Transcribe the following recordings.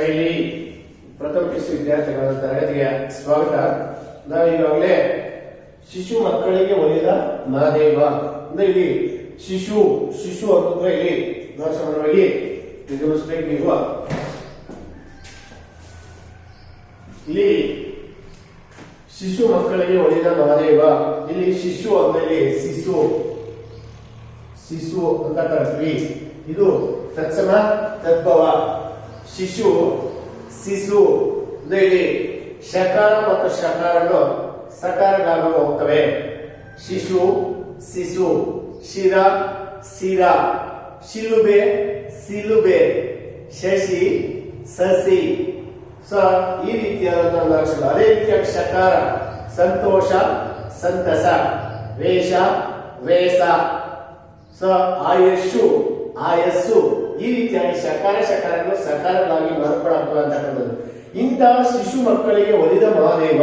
ಇಲ್ಲಿ ಪ್ರಥಮ ವಿದ್ಯಾರ್ಥಿಗಳ ತರಗತಿಗೆ ಸ್ವಾಗತ. ನಾವು ಈಗಾಗಲೇ ಶಿಶು ಮಕ್ಕಳಿಗೆ ಒಲಿದ ಮಹಾದೇವ. ಅಂದ್ರೆ ಇಲ್ಲಿ ಶಿಶು ಶಿಶು ಅಂತಂದ್ರೆ ಇಲ್ಲಿ ದೋಷವಾಗಿ ಗಮನಿಸಬೇಕು ನೀವು. ಇಲ್ಲಿ ಶಿಶು ಮಕ್ಕಳಿಗೆ ಒಲಿದ ಮಹಾದೇವ. ಇಲ್ಲಿ ಶಿಶು ಅಂದ್ರೆ ಶಿಶು. ಶಿಶು ಅಂತ ಕರಿತೀವಿ ಇದು ತತ್ಸಮ ತದ್ಭವ. ಶಿಶು ಶಿಶು ಇಲ್ಲಿ ಶಕಾರ ಮತ್ತು ಶಕಾರಗಳು ಸಕಾರಗಳಾಗಿ ಹೋಗ್ತವೆ. ಶಿಶು ಶಿಶು, ಶಿರ ಶಿರ, ಶಿಲುಬೆ ಸಿಲುಬೆ ಶಶಿ, ಸಸಿ. ಸೊ ಈ ರೀತಿಯಾದಂತಹ ಅಕ್ಷರ ಅದೇ ರೀತಿಯ ಶಕಾರ, ಸಂತೋಷ, ಸಂತಸ, ವೇಷ ವೇಷ ಸೊ ಆಯಸ್ಸು ಆಯಸ್ಸು. ಈ ರೀತಿಯಾಗಿ ಸರ್ಕಾರ ಸರ್ಕಾರಗಳು ಸರ್ಕಾರಗಳಾಗಿ ಮಾರ್ಪಡಾಗ್ತವೆ ಅಂತಕ್ಕಂಥದ್ದು ಇಂತಹ ಶಿಶು ಮಕ್ಕಳಿಗೆ ಒಲಿದ ಮಹಾದೇವ,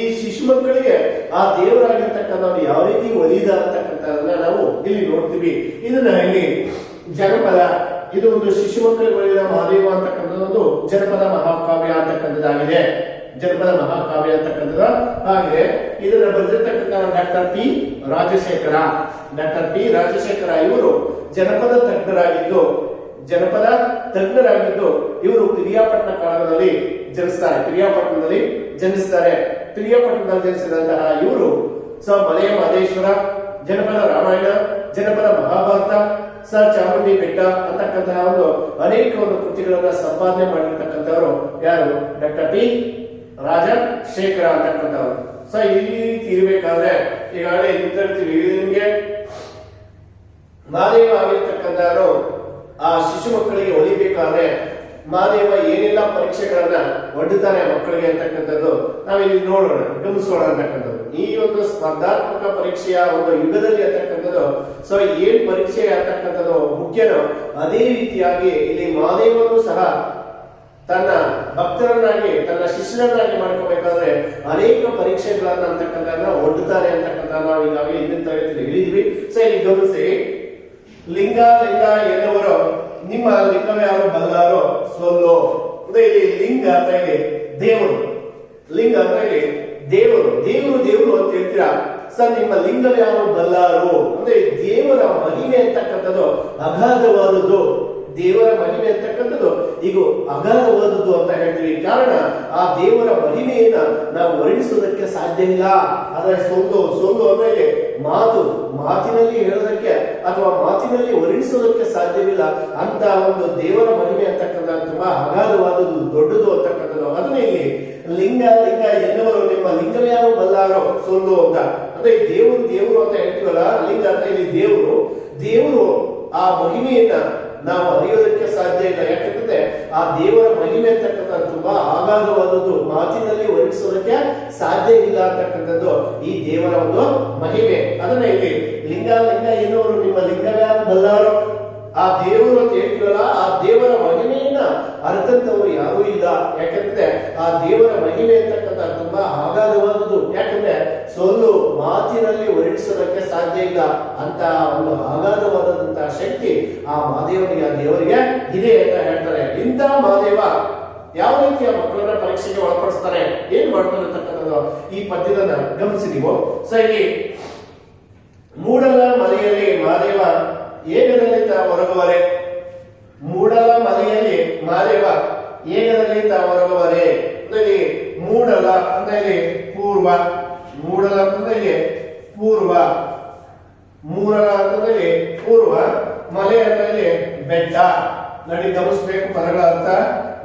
ಈ ಶಿಶು ಮಕ್ಕಳಿಗೆ ಆ ದೇವರಾಗಿರ್ತಕ್ಕಂಥವ್ರು ಯಾವ ರೀತಿ ಒಲಿದ ಅಂತಕ್ಕಂಥದನ್ನ ನಾವು ಇಲ್ಲಿ ನೋಡ್ತೀವಿ. ಇದನ್ನ ಇಲ್ಲಿ ಜನಪದ, ಇದು ಒಂದು ಶಿಶು ಮಕ್ಕಳಿಗೆ ಒಲಿದ ಮಹಾದೇವ ಅಂತಕ್ಕಂಥದ್ದು ಜನಪದ ಮಹಾಕಾವ್ಯ ಅಂತಕ್ಕಂಥದ್ದಾಗಿದೆ. ಜನಪದ ಮಹಾಕಾವ್ಯ ಅಂತಕ್ಕಂಥದ್ದು ಆಗಿದೆ ಇದನ್ನ ಬರೆದಿರ್ತಕ್ಕಂಥ doctor P Rajashekhara. Doctor P Rajashekhara ಇವರು ಜನಪದ ತಜ್ಞರಾಗಿದ್ದು ಜನಪದ ತಜ್ಞರಾಗಿದ್ದು ಇವರು ಪಿರಿಯಾಪಟ್ಟಣ ಕಾಲದಲ್ಲಿ ಜನಿಸ್ತಾರೆ. ಪಿರಿಯಾಪಟ್ಟಣದಲ್ಲಿ ಜನಿಸ್ತಾರೆ. ಪಿರಿಯಾಪಟ್ಟಣದಲ್ಲಿ ಜನಿಸಿದಂತಹ ಇವರು ಸ. ಮಲೆಯ ಮಹದೇಶ್ವರ ಜನಪದ ರಾಮಾಯಣ, ಜನಪದ ಮಹಾಭಾರತ, ಸ. ಚಾಮುಂಡಿ ಬೆಟ್ಟ ಅಂತಕ್ಕಂತಹ ಒಂದು ಅನೇಕ ಒಂದು ಕೃತಿಗಳನ್ನ ಸಂಪಾದನೆ ಮಾಡಿರ್ತಕ್ಕಂಥವರು ಯಾರು? Doctor P. ರಾಜಶೇಖರ ಅಂತಕ್ಕಂಥವ್ರು. ಸೊ, ಈ ರೀತಿ ಇರಬೇಕಾದ್ರೆ ಈಗಾಗಲೇ ನಿಮ್ಗೆ ಮಾದೇವ ಆಗಿರ್ತಕ್ಕಂಥವ್ರು ಆ ಶಿಶು ಮಕ್ಕಳಿಗೆ ಒಲಿಬೇಕಾದ್ರೆ ಮಾದೇವ ಏನೆಲ್ಲ ಪರೀಕ್ಷೆಗಳನ್ನ ಒಡ್ಡುತ್ತಾನೆ ಮಕ್ಕಳಿಗೆ ಅಂತಕ್ಕಂಥದ್ದು ನಾವಿಲ್ಲಿ ನೋಡೋಣ, ಗಮನಿಸೋಣ ಅಂತಕ್ಕಂಥದ್ದು. ಈ ಒಂದು ಸ್ಪರ್ಧಾತ್ಮಕ ಪರೀಕ್ಷೆಯ ಒಂದು ಯುಗದಲ್ಲಿ ಅಂತಕ್ಕಂಥದ್ದು ಸೊ ಏನ್ ಪರೀಕ್ಷೆ ಅಂತಕ್ಕಂಥದ್ದು ಮುಖ್ಯನೋ ಅದೇ ರೀತಿಯಾಗಿ ಇಲ್ಲಿ ಮಾದೇವನು ಸಹ ತನ್ನ ಭಕ್ತರನ್ನಾಗಿ, ತನ್ನ ಶಿಷ್ಯರನ್ನಾಗಿ ಮಾಡ್ಕೋಬೇಕಾದ್ರೆ ಅನೇಕ ಪರೀಕ್ಷೆಗಳನ್ನ ಅಂತಕ್ಕಂಥ ಒಡ್ಡುತ್ತಾರೆ ಅಂತಕ್ಕಂಥ ನಾವು ಈಗಾಗಲೇ ಹಿಂದಿನ ತರಗತಿಯಲ್ಲಿ ಹೇಳಿದ್ವಿ. ಸೊ ಇಲ್ಲಿ ಗಮನಿಸಿ ಲಿಂಗ ಲಿಂಗ ಎನ್ನುವರು. ನಿಮ್ಮ ಲಿಂಗವೇ ಯಾರು? ಬಲ್ಲಾರೋ ಸೊಲ್ಲು. ಅಂದ್ರೆ ಇಲ್ಲಿ ಲಿಂಗ ಅಂತ ಹೇಳಿ ದೇವರು. ಲಿಂಗ ಅಂತ ಹೇಳಿ ದೇವರು. ದೇವರು ದೇವರು ಅಂತ ಹೇಳ್ತೀರಾ? ಸರ್, ನಿಮ್ಮ ಲಿಂಗವೇ ಯಾರು? ಬಲ್ಲಾರು ಅಂದ್ರೆ ದೇವರ ಮಹಿಮೆ ಅಂತಕ್ಕಂಥದ್ದು ಅಗಾಧವಾದದ್ದು. ದೇವರ ಮಹಿಮೆ ಅಂತಕ್ಕಂಥದ್ದು. ಈಗ ಅಗಾಧವಾದದ್ದು ಅಂತ ಹೇಳ್ತೀವಿ. ಕಾರಣ ಆ ದೇವರ ಮಹಿಮೆಯನ್ನ ನಾವು ವರ್ಣಿಸೋದಕ್ಕೆ ಸಾಧ್ಯ ಇಲ್ಲ ಅದರ ಸೊಂದು ಸೊಂದು ಅಂದ್ರೆ ಮಾತು. ಮಾತಿನಲ್ಲಿ ಹೇಳೋದಕ್ಕೆ ಅಥವಾ ಮಾತಿನಲ್ಲಿ ವರ್ಣಿಸೋದಕ್ಕೆ ಸಾಧ್ಯವಿಲ್ಲ ಅಂತ ಒಂದು ದೇವರ ಮಹಿಮೆ ಅಂತಕ್ಕಂಥ ತುಂಬಾ ಅಗಾಧವಾದದ್ದು, ದೊಡ್ಡದು ಅಂತಕ್ಕಂಥದ್ದು. ಅದನ್ನೇ ಇಲ್ಲಿ ಲಿಂಗ ಲಿಂಗ ಎನ್ನುವರು, ನಿಮ್ಮ ಲಿಂಗನ ಯಾರು ಬಲ್ಲಾರೋ ಸೊಲ್ಲು ಅಂತ. ಅಂದ್ರೆ ದೇವರು ದೇವರು ಅಂತ ಹೇಳ್ತೀವಲ್ಲ, ಲಿಂಗ ಅಂತ ಇಲ್ಲಿ ದೇವರು. ದೇವರು ಆ ಮಹಿಮೆಯನ್ನ ನಾವು ಅರಿಯೋದಕ್ಕೆ ಸಾಧ್ಯ ಇಲ್ಲ. ಯಾಕಂದ್ರೆ ಆ ದೇವರ ಮಹಿಮೆ ಅಂತಕ್ಕಂಥ ತುಂಬಾ ಆಗಾಧವಾದದ್ದು ಮಾತಿನಲ್ಲಿ ವರ್ಣಿಸೋದಕ್ಕೆ ಸಾಧ್ಯ ಇಲ್ಲ ಅಂತಕ್ಕಂಥದ್ದು ಈ ದೇವರ ಒಂದು ಮಹಿಮೆ, ಅದನ್ನ ಇಲ್ಲಿ ಲಿಂಗ ಲಿಂಗ ಎನ್ನುವರು, ನಿಮ್ಮ ಲಿಂಗವೇ ಬಲ್ಲಾರೋ ಆ ದೇವರು ಅಂತ ಹೇಳ್ತೀವಲ್ಲ, ಆ ದೇವರ ಮಹಿಮೆಯನ್ನ ಅರ್ಥಂತವರು ಯಾರೂ ಇಲ್ಲ. ಯಾಕಂದ್ರೆ ಆ ದೇವರ ಮಹಿಮೆ ಅಂತಕ್ಕಂಥ ತುಂಬಾ ಆಗಾಧವಾದದ್ದು ಯಾಕಂದ್ರೆ ಸೊಲ್ಲು ಮಾತಿನಲ್ಲಿ ವರ್ಣಿಸೋದಕ್ಕೆ ಸಾಧ್ಯ ಇಲ್ಲ. ಅಂತ ಒಂದು ಆಗಾಧವಾದಂತಹ ಶಕ್ತಿ ಆ ಮಹಾದೇವನಿಗೆ, ಆ ದೇವರಿಗೆ ಇದೆ ಅಂತ ಹೇಳ್ತಾರೆ. ಇಂತಹ ಮಹಾದೇವ ಯಾವ ರೀತಿಯ ಮಕ್ಕಳನ್ನ ಪರೀಕ್ಷೆಗೆ ಒಳಪಡಿಸ್ತಾರೆ, ಏನ್ ಮಾಡ್ತಾರೆ ಈ ಪದ್ಯದನ್ನ ಗಮನಿಸಿ ನೀವು. ಸೊ ಇಲ್ಲಿ ಮೂಡಲ ಮಲೆಯಲ್ಲಿ ಮಾದೇವ ತಾ ಹೊರಗುವರೆ ಮೂಡಲ ಮಲೆಯಲ್ಲಿ ಮಾದೇವ ತಾ ಹೊರಗುವರೆ ಇಲ್ಲಿ ಮೂಡಲ ಅಂತ ಪೂರ್ವ, ಮೂಡಲ ಅಂತಂದ್ರೆ ಪೂರ್ವ. ಮೂರಲ ಅಂತಂದ್ರೆ ಪೂರ್ವ, ಮಲೆ ಅಂತ ಬೆಟ್ಟ. ನೋಡಿ ಗಮನಿಸಬೇಕು ಪದಗಳ ಅರ್ಥ.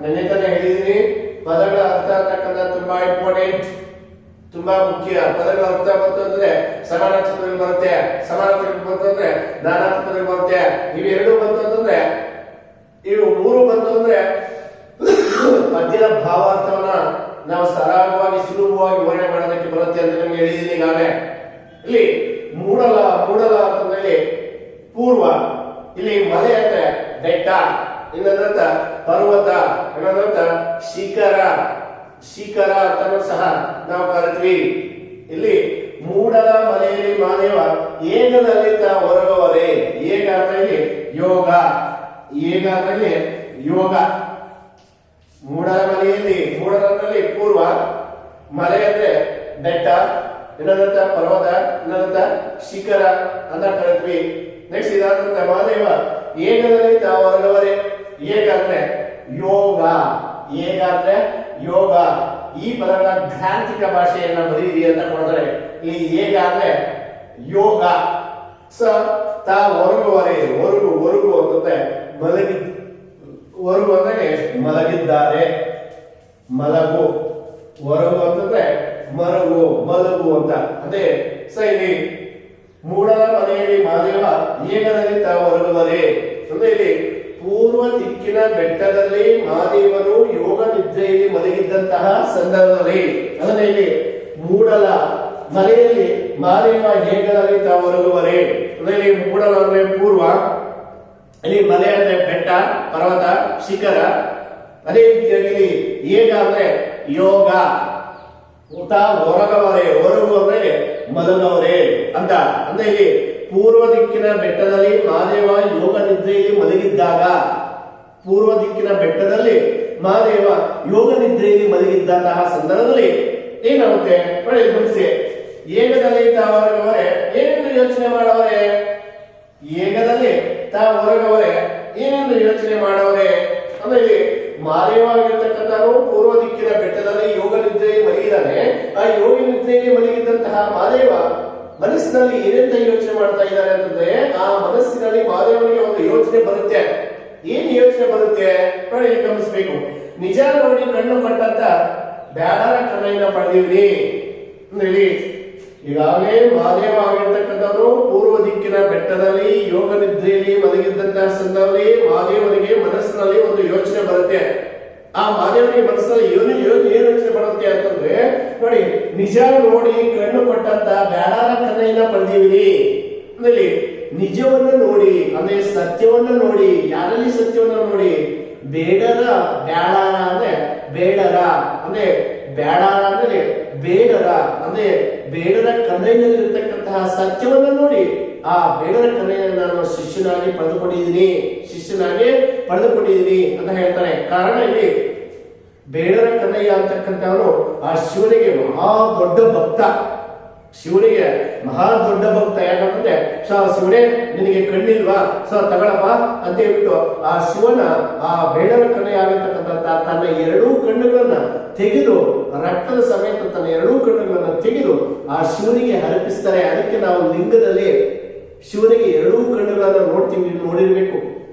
ನೆನ್ನೆ ತಾನೇ ಹೇಳಿದೀನಿ ಪದಗಳ ಅರ್ಥ ಅಂತಕ್ಕಂಥ ತುಂಬಾ ಇಂಪಾರ್ಟೆಂಟ್ ತುಂಬಾ ಮುಖ್ಯ. ಪದಗಳ ಅರ್ಥ ಬಂತು ಅಂದ್ರೆ ಸಮಾನಾರ್ಥಕದಲ್ಲಿ ಬರುತ್ತೆ. ಸಮಾನಾರ್ಥಕ ಬಂತು ಅಂದ್ರೆ ನಾನಾರ್ಥಕದಲ್ಲಿ ಬರುತ್ತೆ. ಇವೆರಡು ಬಂತು ಅಂತಂದ್ರೆ ಇವು ಮೂರು ಬಂತು ಅಂದ್ರೆ ಪದ್ಯದ ಭಾವಾರ್ಥವನ್ನ ನಾವು ಸರಾಗವಾಗಿ, ಸುಲಭವಾಗಿ ವಿವರಣೆ ಮಾಡೋದಕ್ಕೆ ಬರುತ್ತೆ ಅಂತ ನಿಮ್ಗೆ ಹೇಳಿದೀನಿ ಈಗಾಗಲೇ ಇಲ್ಲಿ ಮೂಡಲ ಮೂಡಲ ಅಂತಂದ್ರೆ ಪೂರ್ವ, ಇಲ್ಲಿ ಮಲೆ ಅಂದ್ರೆ ಬೆಟ್ಟ. ಇನ್ನೊಂದಂತ ಪರ್ವತ, ಇನ್ನೊಂದಂತ ಶಿಖರ. ಶಿಖರ ಅಂತಾನು ಸಹ ನಾವು ಕರಿತೀವಿ. ಇಲ್ಲಿ ಮೂಡಲ ಮನೆಯಲ್ಲಿ ಮಾದೇವ ಏಗದಲ್ಲಿ ತಾ ಹೊರಗುವರೆ ಏಗ ಅಂದ್ರೆ ಯೋಗ. ಏಗ ಅಂದ್ರೆ ಯೋಗ. ಮೂಡಲ ಮನೆಯಲ್ಲಿ ಮೂಡಲದಲ್ಲಿ ಪೂರ್ವ ಮಲೆ ಅಂದ್ರೆ ಬೆಟ್ಟ, ಇನ್ನೊಂದಂತ ಪರ್ವತ, ಇನ್ನೊಂದಂತ ಶಿಖರ ಅಂತ ಕರಿದ್ವಿ ನೆಕ್ಸ್ಟ್ ಇದಾದಂತ ಮಹಾದೇವ ಏಕದಲ್ಲಿ ತಾವು ಹೊರಗವರೆ ಅಂದ್ರೆ ಯೋಗ, ಹೇಗಾದ್ರೆ ಯೋಗ? ಈ ಪದಗಳ ಗ್ರಾಂಥಿಕ ಭಾಷೆಯನ್ನ ಬರೀರಿ ಅಂತ ಕೊಡ್ತಾರೆ. ಇಲ್ಲಿ ಹೇಗಾದ್ರೆ ಯೋಗ? ಸ, ತಾ ಹೊರಗುವರೆ ಹೊರಗು ಹೊರಗು ಅಂತಂದ್ರೆ ಮಲಗಿ ಹೊರಗು ಅಂದ್ರೆ ಮಲಗಿದ್ದಾರೆ. ಮಲಗು. ಹೊರಗು ಅಂತಂದ್ರೆ ಮರಗು, ಮಲಗು ಅಂತ. ಅದೇ ಸ ಇಲ್ಲಿ ಮೂಡಲ ಮನೆಯಲ್ಲಿ ಮಾದೇವ ಏಗದಲ್ಲಿ ತಾ ಹೊರಗುವರೆ ಅಂದ್ರೆ ಇಲ್ಲಿ ಪೂರ್ವ ದಿಕ್ಕಿನ ಬೆಟ್ಟದಲ್ಲಿ ಮಹಾದೇವನು ಯೋಗ ನಿದ್ರೆಯಲ್ಲಿ ಮಲಗಿದ್ದಂತಹ ಸಂದರ್ಭದಲ್ಲಿ ಅದನ್ನ ಮೂಡಲ ಮಲೆಯಲ್ಲಿ ಮಹಾದೇವ ಹೇಗಲಲ್ಲಿ ತಾ ಅದರಲ್ಲಿ ಅಂದ್ರೆ ಮೂಡಲ ಅಂದ್ರೆ ಪೂರ್ವ, ಇಲ್ಲಿ ಮಲೆ ಅಂದ್ರೆ ಬೆಟ್ಟ, ಪರ್ವತ, ಶಿಖರ. ಅದೇ ರೀತಿಯಾಗಿ ಅಂದ್ರೆ ಯೋಗ. ಊಟ ಹೊರಗವರೆ ಹೊರಗುವವರೇ ಮೊದಲವರೇ ಅಂತ. ಅಂದ್ರೆ ಇಲ್ಲಿ ಪೂರ್ವ ದಿಕ್ಕಿನ ಬೆಟ್ಟದಲ್ಲಿ ಮಹಾದೇವ ಯೋಗ ನಿದ್ರೆಯಲ್ಲಿ ಮಲಗಿದ್ದಾಗ, ಪೂರ್ವ ದಿಕ್ಕಿನ ಬೆಟ್ಟದಲ್ಲಿ ಮಹಾದೇವ ಯೋಗ ನಿದ್ರೆಯಲ್ಲಿ ಮಲಗಿದ್ದಂತಹ ಸಂದರ್ಭದಲ್ಲಿ ಏನಾಗುತ್ತೆ? ಗಮನಿಸಿ. ಏಗದಲ್ಲಿ ತಾವರಗವರೆ ಏನೆಂದು ಯೋಚನೆ ಮಾಡವರೆ? ಏಗದಲ್ಲಿ ತಾವರಗವರೆ ಏನೆಂದು ಯೋಚನೆ ಮಾಡವರೆ? ಅಂದ್ರೆ ಇಲ್ಲಿ ಮಾದೇವಾಗಿರ್ತಕ್ಕಂಥವರು ಪೂರ್ವ ದಿಕ್ಕಿನ ಬೆಟ್ಟದಲ್ಲಿ ಯೋಗ ನಿದ್ರೆಯಲ್ಲಿ ಮಲಗಿದ್ದಾನೆ. ಆ ಯೋಗ ನಿದ್ರೆಯಲ್ಲಿ ಮಲಗಿದ್ದಂತಹ ಮಾದೇವ ಮನಸ್ಸಿನಲ್ಲಿ ಏನಂತ ಯೋಚನೆ ಮಾಡ್ತಾ ಇದ್ದಾರೆ ಅಂತಂದ್ರೆ, ಆ ಮನಸ್ಸಿನಲ್ಲಿ ಮಾದೇವನಿಗೆ ಒಂದು ಯೋಚನೆ ಬರುತ್ತೆ. ಏನ್ ಯೋಚನೆ ಬರುತ್ತೆ? ನೋಡಿ ಗಮನಿಸ್ಬೇಕು. ನಿಜ ನೋಡಿ ಕಣ್ಣು ಕಟ್ಟಂತ ಬ್ಯಾಡರ ಕಣ್ಣನ್ನ ಪಡೆದಿವ್ರಿ ಅಂದ್ರೆ ಈಗಾಗಲೇ ಮಹಾದೇವ ಆಗಿರ್ತಕ್ಕಂಥವ್ರು ಪೂರ್ವ ದಿಕ್ಕಿನ ಬೆಟ್ಟದಲ್ಲಿ ಯೋಗ ನಿದ್ರೆಯಲ್ಲಿ ಮಲಗಿದ್ದಂತಹ ಸಂದರ್ಭದಲ್ಲಿ ಮಹಾದೇವನಿಗೆ ಮನಸ್ಸಿನಲ್ಲಿ ಒಂದು ಯೋಚನೆ ಬರುತ್ತೆ. ಆ ಮಹಾದೇವನಿಗೆ ಮನಸ್ಸಲ್ಲಿ ಏನು ಏನು ಏನು ಯೋಚನೆ ಬರುತ್ತೆ ಅಂತಂದ್ರೆ, ನೋಡಿ, ನಿಜ ನೋಡಿ ಕಣ್ಣು ಕೊಟ್ಟಂತ ಬ್ಯಾಡಾರ ಕನ್ನೆಯನ್ನ ಪಡೆದಿವಿ ಇಲ್ಲಿ ನಿಜವನ್ನು ನೋಡಿ, ಅಂದ್ರೆ ಸತ್ಯವನ್ನು ನೋಡಿ, ಯಾರಲ್ಲಿ ಸತ್ಯವನ್ನು ನೋಡಿ? ಬೇಡರ ಬ್ಯಾಡಾರ ಅಂದ್ರೆ ಬೇಡರ, ಅಂದ್ರೆ ಬ್ಯಾಡಾರ ಅಂದ್ರೆ ಬೇಡರ ಅಂದ್ರೆ ಬೇಡರ ಕನ್ನೈನಲ್ಲಿರ್ತಕ್ಕಂತಹ ಸತ್ಯವನ್ನು ನೋಡಿ. ಆ ಬೇಡರ ಕನ್ನೈಯನ್ನು ನಾನು ಶಿಷ್ಯನಾಗಿ ಪಡೆದುಕೊಂಡಿದ್ದೀನಿ ಶಿಷ್ಯನಾಗಿ ಪಡೆದುಕೊಂಡಿದ್ದೀನಿ ಅಂತ ಹೇಳ್ತಾರೆ. ಕಾರಣ ಇಲ್ಲಿ ಬೇಡರ ಕನ್ನಯ್ಯ ಅಂತಕ್ಕಂಥವನು ಆ ಶಿವನಿಗೆ ಮಹಾ ದೊಡ್ಡ ಭಕ್ತ. ಶಿವನಿಗೆ ಮಹಾ ದೊಡ್ಡ ಭಕ್ತ ಯಾಕಂದ್ರೆ, ಸ, ಶಿವನೇ, ನಿನಗೆ ಕಣ್ಣಿಲ್ವಾ? ಸ, ತಗೊಳಪ್ಪ. ಅಂತ ಹೇಳ್ಬಿಟ್ಟು ಆ ಶಿವನ, ಆ ಬೇಡರ ಕನ್ನಯ್ಯ ಆಗಿರ್ತಕ್ಕಂಥ ತನ್ನ ಎರಡೂ ಕಣ್ಣುಗಳನ್ನ ತೆಗೆದು, ರಕ್ತದ ಸಮೇತ ತನ್ನ ಎರಡೂ ಕಣ್ಣುಗಳನ್ನ ತೆಗೆದು ಆ ಶಿವನಿಗೆ ಅರ್ಪಿಸ್ತಾರೆ. ಅದಕ್ಕೆ ನಾವು ಲಿಂಗದಲ್ಲಿ ಶಿವನಿಗೆ ಎರಡೂ ಕಣ್ಣುಗಳನ್ನ ನೋಡ್ತೀವಿ, ನೋಡಿರ್ಬೇಕು.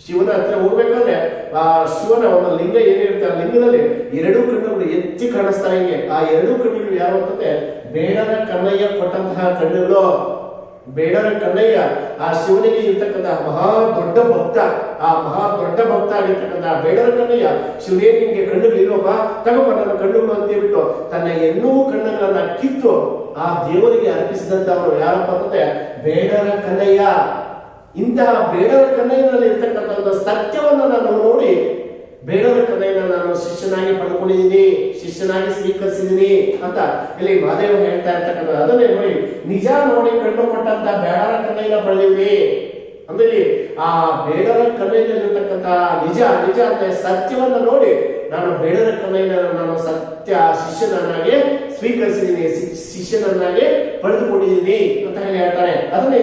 ಶಿವನ ಹತ್ರ ಹೋಗ್ಬೇಕಾದ್ರೆ ಆ ಶಿವನ ಒಂದು ಲಿಂಗ ಏನಿರುತ್ತೆ ಆ ಲಿಂಗದಲ್ಲಿ ಎರಡೂ ಕಣ್ಣುಗಳು ಎತ್ತಿ ಕಾಣಿಸ್ತಾ ಹಿಂಗೆ ಆ ಎರಡೂ ಕಣ್ಣುಗಳು ಯಾವ ಅಂತಂದ್ರೆ ಬೇಡರ ಕಣ್ಣಯ್ಯ ಕೊಟ್ಟಂತಹ ಕಣ್ಣುಗಳು. ಬೇಡರ ಕಣ್ಣಯ್ಯ ಆ ಶಿವನಿಗೆ ಇರ್ತಕ್ಕಂಥ ಮಹಾ ದೊಡ್ಡ ಭಕ್ತ, ಆ ಮಹಾ ದೊಡ್ಡ ಭಕ್ತ ಆಗಿರ್ತಕ್ಕಂಥ ಬೇಡರ ಕಣ್ಣಯ್ಯ ಶಿವನೇ ನಿಮಗೆ ಕಣ್ಣುಗಳು ಇಲ್ವಪ್ಪ? ತಗೋಪ ನನ್ನ ಕಣ್ಣುಗಳು ಅಂತ ಹೇಳ್ಬಿಟ್ಟು ತನ್ನ ಎಲ್ಲೂ ಕಣ್ಣುಗಳನ್ನ ಕಿತ್ತು ಆ ದೇವರಿಗೆ ಅರ್ಪಿಸಿದಂತವನು ಯಾರಪ್ಪ ಅಂತಂದ್ರೆ ಬೇಡರ ಕನ್ನಯ್ಯ ಇಂತಹ ಬೇಡರ ಕನ್ನೈನಲ್ಲಿ ಇರ್ತಕ್ಕಂಥ ಸತ್ಯವನ್ನು ನಾನು ನೋಡಿ ಬೇಡರ ಕನ್ನೈನ ನಾನು ಶಿಷ್ಯನಾಗಿ ಪಡ್ಕೊಂಡಿದ್ದೀನಿ, ಶಿಷ್ಯನಾಗಿ ಸ್ವೀಕರಿಸಿದ್ದೀನಿ ಅಂತ ಇಲ್ಲಿ ಮಹಾದೇವ ಹೇಳ್ತಾ ಇರ್ತಕ್ಕಂಥ ಅದನ್ನೇ ನೋಡಿ, ನಿಜ ನೋಡಿ ಕಣ್ಣು ಬೇಡರ ಕನ್ನೈನ ಪಡೆದಿವಿ ಅಂದ್ರೆ ಆ ಬೇಡರ ಕನ್ನಯ್ಯನಲ್ಲಿರ್ತಕ್ಕಂಥ ನಿಜ ನಿಜ ಅಂತ ಸತ್ಯವನ್ನು ನೋಡಿ, ನಾನು ಬೇಡರ ಕನ್ನೈನ ನಾನು ಸತ್ಯ ಶಿಷ್ಯನನ್ನಾಗಿ ಸ್ವೀಕರಿಸಿದ್ದೀನಿ ಶಿಷ್ಯನನ್ನಾಗೆ ಪಡೆದುಕೊಂಡಿದ್ದೀನಿ ಅಂತ ಹೇಳಿ ಹೇಳ್ತಾರೆ. ಅದನ್ನ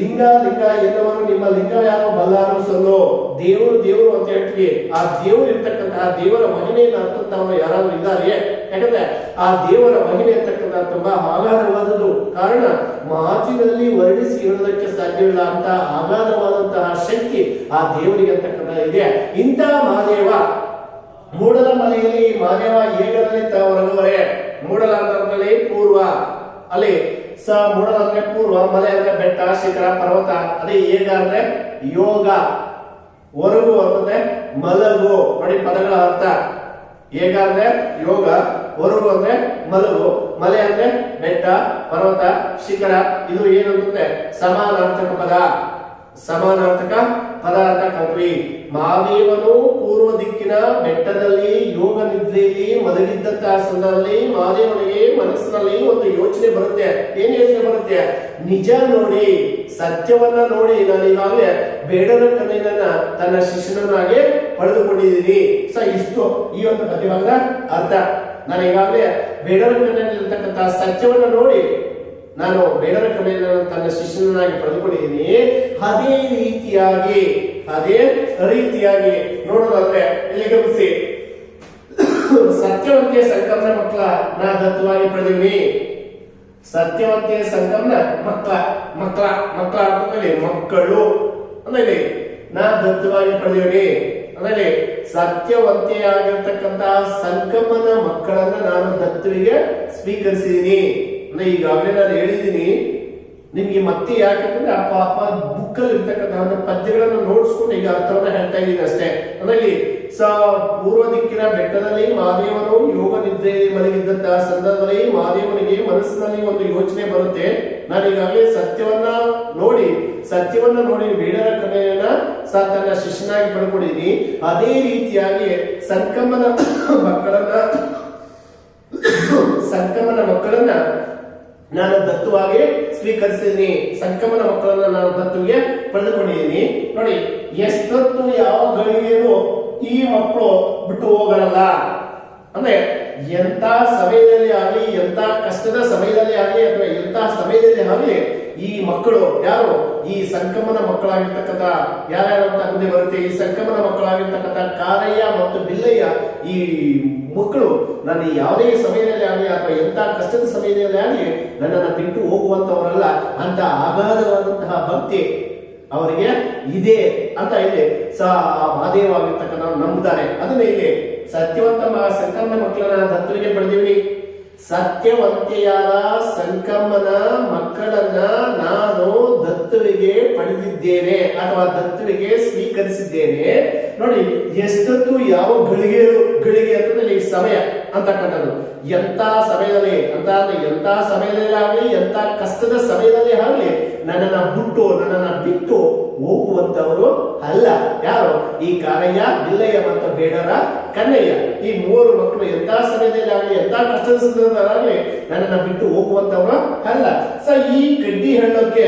ಲಿಂಗ ಲಿಂಗ ಎಲ್ಲವನ್ನು ನಿಮ್ಮ ಲಿಂಗ ಯಾರು? ಬಲ್ಲಾರು, ಸಲ್ಲೋ, ದೇವರು ದೇವರು ಅಂತ ಹೇಳ್ತೀವಿ. ಆ ದೇವರು ಇರ್ತಕ್ಕಂತಹ ದೇವರ ಮಹಿಮೆಯನ್ನು ಅರ್ಥಂತವರು ಯಾರಾದ್ರೂ ಇದ್ದಾರೆ ಯಾಕಂದ್ರೆ ಆ ದೇವರ ಮಹಿಮೆ ಅಂತಕ್ಕಂತಹ ತುಂಬಾ ಆಗಾಧವಾದದ್ದು ಕಾರಣ, ಮಾತಿನಲ್ಲಿ ವರ್ಣಿಸಿ ಹೇಳೋದಕ್ಕೆ ಸಾಧ್ಯವಿಲ್ಲ ಅಂತ ಆಗಾಧವಾದಂತಹ ಶಕ್ತಿ ಆ ದೇವರಿಗೆ ಅಂತಕ್ಕಂಥ ಇದೆ. ಇಂತಹ ಮಹಾದೇವ ಮೂಡಲ ಮನೆಯಲ್ಲಿ ಮಾದೇವ ಏಗದಲ್ಲಿ ಹೊರಗುವರೆ ಮೂಡಲ ಅಂತಂದ್ರಲ್ಲಿ ಪೂರ್ವ. ಅಲ್ಲಿ ಸ ಮೂಡಲ ಅಂದ್ರೆ ಪೂರ್ವ ಮಲೆ ಅಂದ್ರೆ ಬೆಟ್ಟ, ಶಿಖರ, ಪರ್ವತ, ಅದೇ ಏಗ ಅಂದ್ರೆ ಯೋಗ. ಒರಗು ಅಂತಂದ್ರೆ ಮಲಗು. ನೋಡಿ ಪದಗಳ ಅರ್ಥ. ಏಗ ಅಂದ್ರೆ ಯೋಗ, ಒರಗು ಅಂದ್ರೆ ಮಲಗು. ಮಲೆ ಅಂದ್ರೆ ಬೆಟ್ಟ, ಪರ್ವತ, ಶಿಖರ, ಇದು ಏನು ಅಂತಂದ್ರೆ ಸಮಾನಾರ್ಥಕ ಪದ. ಸಮಾನಾರ್ಥಕ ಪದಾರ್ಥ ಕಾಣ್ತೀವಿ ಮಹಾದೇವನು ಪೂರ್ವ ದಿಕ್ಕಿನ ಬೆಟ್ಟದಲ್ಲಿ ಯೋಗ ನಿದ್ರೆಯಲ್ಲಿ ಮಲಗಿದ್ದಂತಹ ಸಂದರ್ಭದಲ್ಲಿ ಮಹಾದೇವನಿಗೆ ಮನಸ್ಸಿನಲ್ಲಿ ಒಂದು ಯೋಚನೆ ಬರುತ್ತೆ. ಏನ್ ಯೋಚನೆ ಬರುತ್ತೆ? ನಿಜ ನೋಡಿ, ಸತ್ಯವನ್ನ ನೋಡಿ. ನಾನು ಈಗಾಗಲೇ ಬೇಡರ ಕಣ್ಣಿನ ತನ್ನ ಶಿಷ್ಯನನ್ನಾಗಿ ಪಡೆದುಕೊಂಡಿದ್ದೀನಿ. ಸ, ಇಷ್ಟು ಈ ಒಂದು ಪ್ರತಿಭಾಗದ ಅರ್ಥ. ನಾನು ಈಗಾಗಲೇ ಬೇಡರ ಕಣ್ಣಿನಲ್ಲಿರ್ತಕ್ಕಂತಹ ಸತ್ಯವನ್ನ ನೋಡಿ ನಾನು ಬೇಡರ ಕಡೆಯಿಂದ ತನ್ನ ಶಿಷ್ಯನಾಗಿ ಪಡೆದುಕೊಂಡಿದ್ದೀನಿ. ಅದೇ ರೀತಿಯಾಗಿ ಅದೇ ರೀತಿಯಾಗಿ ನೋಡೋದಾದ್ರೆ, ಇಲ್ಲಿ ಗಮನಿಸಿ. ಸತ್ಯವಂತಿಯ ಸಂಕಮ್ನ ಮಕ್ಕಳ ನಾ ದತ್ತವಾಗಿ ಪಡೆದೀನಿ ಸತ್ಯವಂತಿಯ ಸಂಕಮ್ನ ಮಕ್ಕಳ ಮಕ್ಕಳ ಮಕ್ಕಳ ಅರ್ಥದಲ್ಲಿ ಮಕ್ಕಳು. ಅಂದ್ರೆ ನಾ ದತ್ತವಾಗಿ ಪಡೆದೀನಿ ಅಂದ್ರೆ ಸತ್ಯವಂತೆಯಾಗಿರ್ತಕ್ಕಂತಹ ಸಂಕಮನ ಮಕ್ಕಳನ್ನ ನಾನು ದತ್ತುವಿಗೆ ಸ್ವೀಕರಿಸಿದೀನಿ. ಅಂದ್ರೆ ಈಗಾಗಲೇ ನಾನು ಹೇಳಿದ್ದೀನಿ, ನಿಮ್ಗೆ ಮತ್ತೆ ಯಾಕಂದ್ರೆ ಆ ಪಾಪ ಬುಕ್ ಅಲ್ಲಿ ಇರ್ತಕ್ಕಂತಹ ಒಂದು ಪದ್ಯಗಳನ್ನು ನೋಡಿಸ್ಕೊಂಡು ಈಗ ಅರ್ಥವನ್ನ ಹೇಳ್ತಾ ಇದ್ದೀನಿ ಅಷ್ಟೇ. ಅದರಲ್ಲಿ ಸ, ಪೂರ್ವ ದಿಕ್ಕಿನ ಬೆಟ್ಟದಲ್ಲಿ ಮಹಾದೇವನು ಯೋಗ ನಿದ್ರೆಯಲ್ಲಿ ಮಲಗಿದ್ದಂತಹ ಸಂದರ್ಭದಲ್ಲಿ ಮಹಾದೇವನಿಗೆ ಮನಸ್ಸಿನಲ್ಲಿ ಒಂದು ಯೋಚನೆ ಬರುತ್ತೆ. ನಾನು ಈಗಾಗಲೇ ಸತ್ಯವನ್ನ ನೋಡಿ ಸತ್ಯವನ್ನ ನೋಡಿ ಬೇಡರ ಕಡೆಯನ್ನ ಸ ತನ್ನ ಶಿಷ್ಯನಾಗಿ ಪಡ್ಕೊಂಡಿದ್ದೀನಿ. ಅದೇ ರೀತಿಯಾಗಿ ಸಂಕಮನ ಮಕ್ಕಳನ್ನ ಸಂಕಮನ ಮಕ್ಕಳನ್ನ ನಾನು ದತ್ತುವಾಗಿ ಸ್ವೀಕರಿಸಿದ್ದೀನಿ ಸಂಕಮನ ಮಕ್ಕಳನ್ನ ನಾನು ದತ್ತುಗೆ ಪಡೆದುಕೊಂಡಿದ್ದೀನಿ ನೋಡಿ ಎಷ್ಟೊತ್ತು ಯಾವ ಗಳಿಗೆಯೂ ಈ ಮಕ್ಕಳು ಬಿಟ್ಟು ಹೋಗಲ್ಲ. ಅಂದ್ರೆ ಎಂತ ಸಮಯದಲ್ಲಿ ಆಗಲಿ ಎಂತ ಕಷ್ಟದ ಸಮಯದಲ್ಲಿ ಆಗಲಿ, ಅಥವಾ ಎಂತ ಸಮಯದಲ್ಲಿ ಆಗಲಿ ಈ ಮಕ್ಕಳು ಯಾರು? ಈ ಸಂಕಮನ ಮಕ್ಕಳಾಗಿರ್ತಕ್ಕಂಥ ಯಾರ್ಯಾರು ಅಂತ ಮುಂದೆ ಬರುತ್ತೆ? ಈ ಸಂಕಮನ ಮಕ್ಕಳಾಗಿರ್ತಕ್ಕಂಥ ಕಾರಯ್ಯ ಮತ್ತು ಬಿಲ್ಲಯ್ಯ ಈ ಮಕ್ಕಳು, ನಾನು ಯಾವುದೇ ಸಮಯದಲ್ಲಿ ಆಗಲಿ ಅಥವಾ ಎಂತ ಕಷ್ಟದ ಸಮಯದಲ್ಲಿ ಆಗಲಿ ನನ್ನನ್ನು ಬಿಟ್ಟು ಹೋಗುವಂತವರಲ್ಲ ಅಂತ ಅಗಾಧವಾದಂತಹ ಭಕ್ತಿ ಅವರಿಗೆ ಇದೆ ಅಂತ ಇಲ್ಲಿ ಸ ಮಾದೇವಾಗಿರ್ತಕ್ಕಂಥ ನಂಬುತ್ತಾರೆ. ಅದನ್ನ ಇಲ್ಲಿ ಸತ್ಯವಂತ ಸಂಕಮ್ಮನ ಮಕ್ಕಳನ್ನ ದತ್ತರಿಗೆ ಪಡೆದಿವಿ ಸತ್ಯವಂತೆಯಾದ ಸಂಕಮ್ಮನ ಮಕ್ಕಳನ್ನ ನಾನು ದತ್ತುವಿಗೆ ಪಡೆದಿದ್ದೇನೆ ಅಥವಾ ದತ್ತುವಿಗೆ ಸ್ವೀಕರಿಸಿದ್ದೇನೆ. ನೋಡಿ, ಎಷ್ಟೊತ್ತು ಯಾವ ಗಳಿಗೆ ಗಳಿಗೆ ಅಂತಂದ್ರೆ ಈ ಸಮಯ ಅಂತಕ್ಕಂಥದ್ದು. ಎಂತ ಸಮಯದಲ್ಲಿ, ಅಂತ ಎಂತ ಸಮಯದಲ್ಲಿ ಆಗಲಿ ಎಂತ ಕಷ್ಟದ ಸಮಯದಲ್ಲಿ ಆಗಲಿ, ನನ್ನನ್ನ ಬಿಟ್ಟು ನನ್ನನ್ನ ಬಿಟ್ಟು ಹೋಗುವಂತವರು ಅಲ್ಲ. ಯಾರು? ಈ ಕಾರಯ್ಯ ಬಿಲ್ಲಯ್ಯ ಮತ್ತು ಬೇಡರ ಕನ್ನಯ್ಯ ಈ ಮೂವರು ಮಕ್ಕಳು ಎಂತ ಸಮಯದಲ್ಲಿ ಆಗಲಿ ಎಂತ ಕಷ್ಟದ ಸಮಯದಲ್ಲಾಗಲಿ ನನ್ನನ್ನು ಬಿಟ್ಟು ಹೋಗುವಂತವರು ಅಲ್ಲ. ಸ ಈ ಕಡ್ಡಿ ಹಣ್ಣಕ್ಕೆ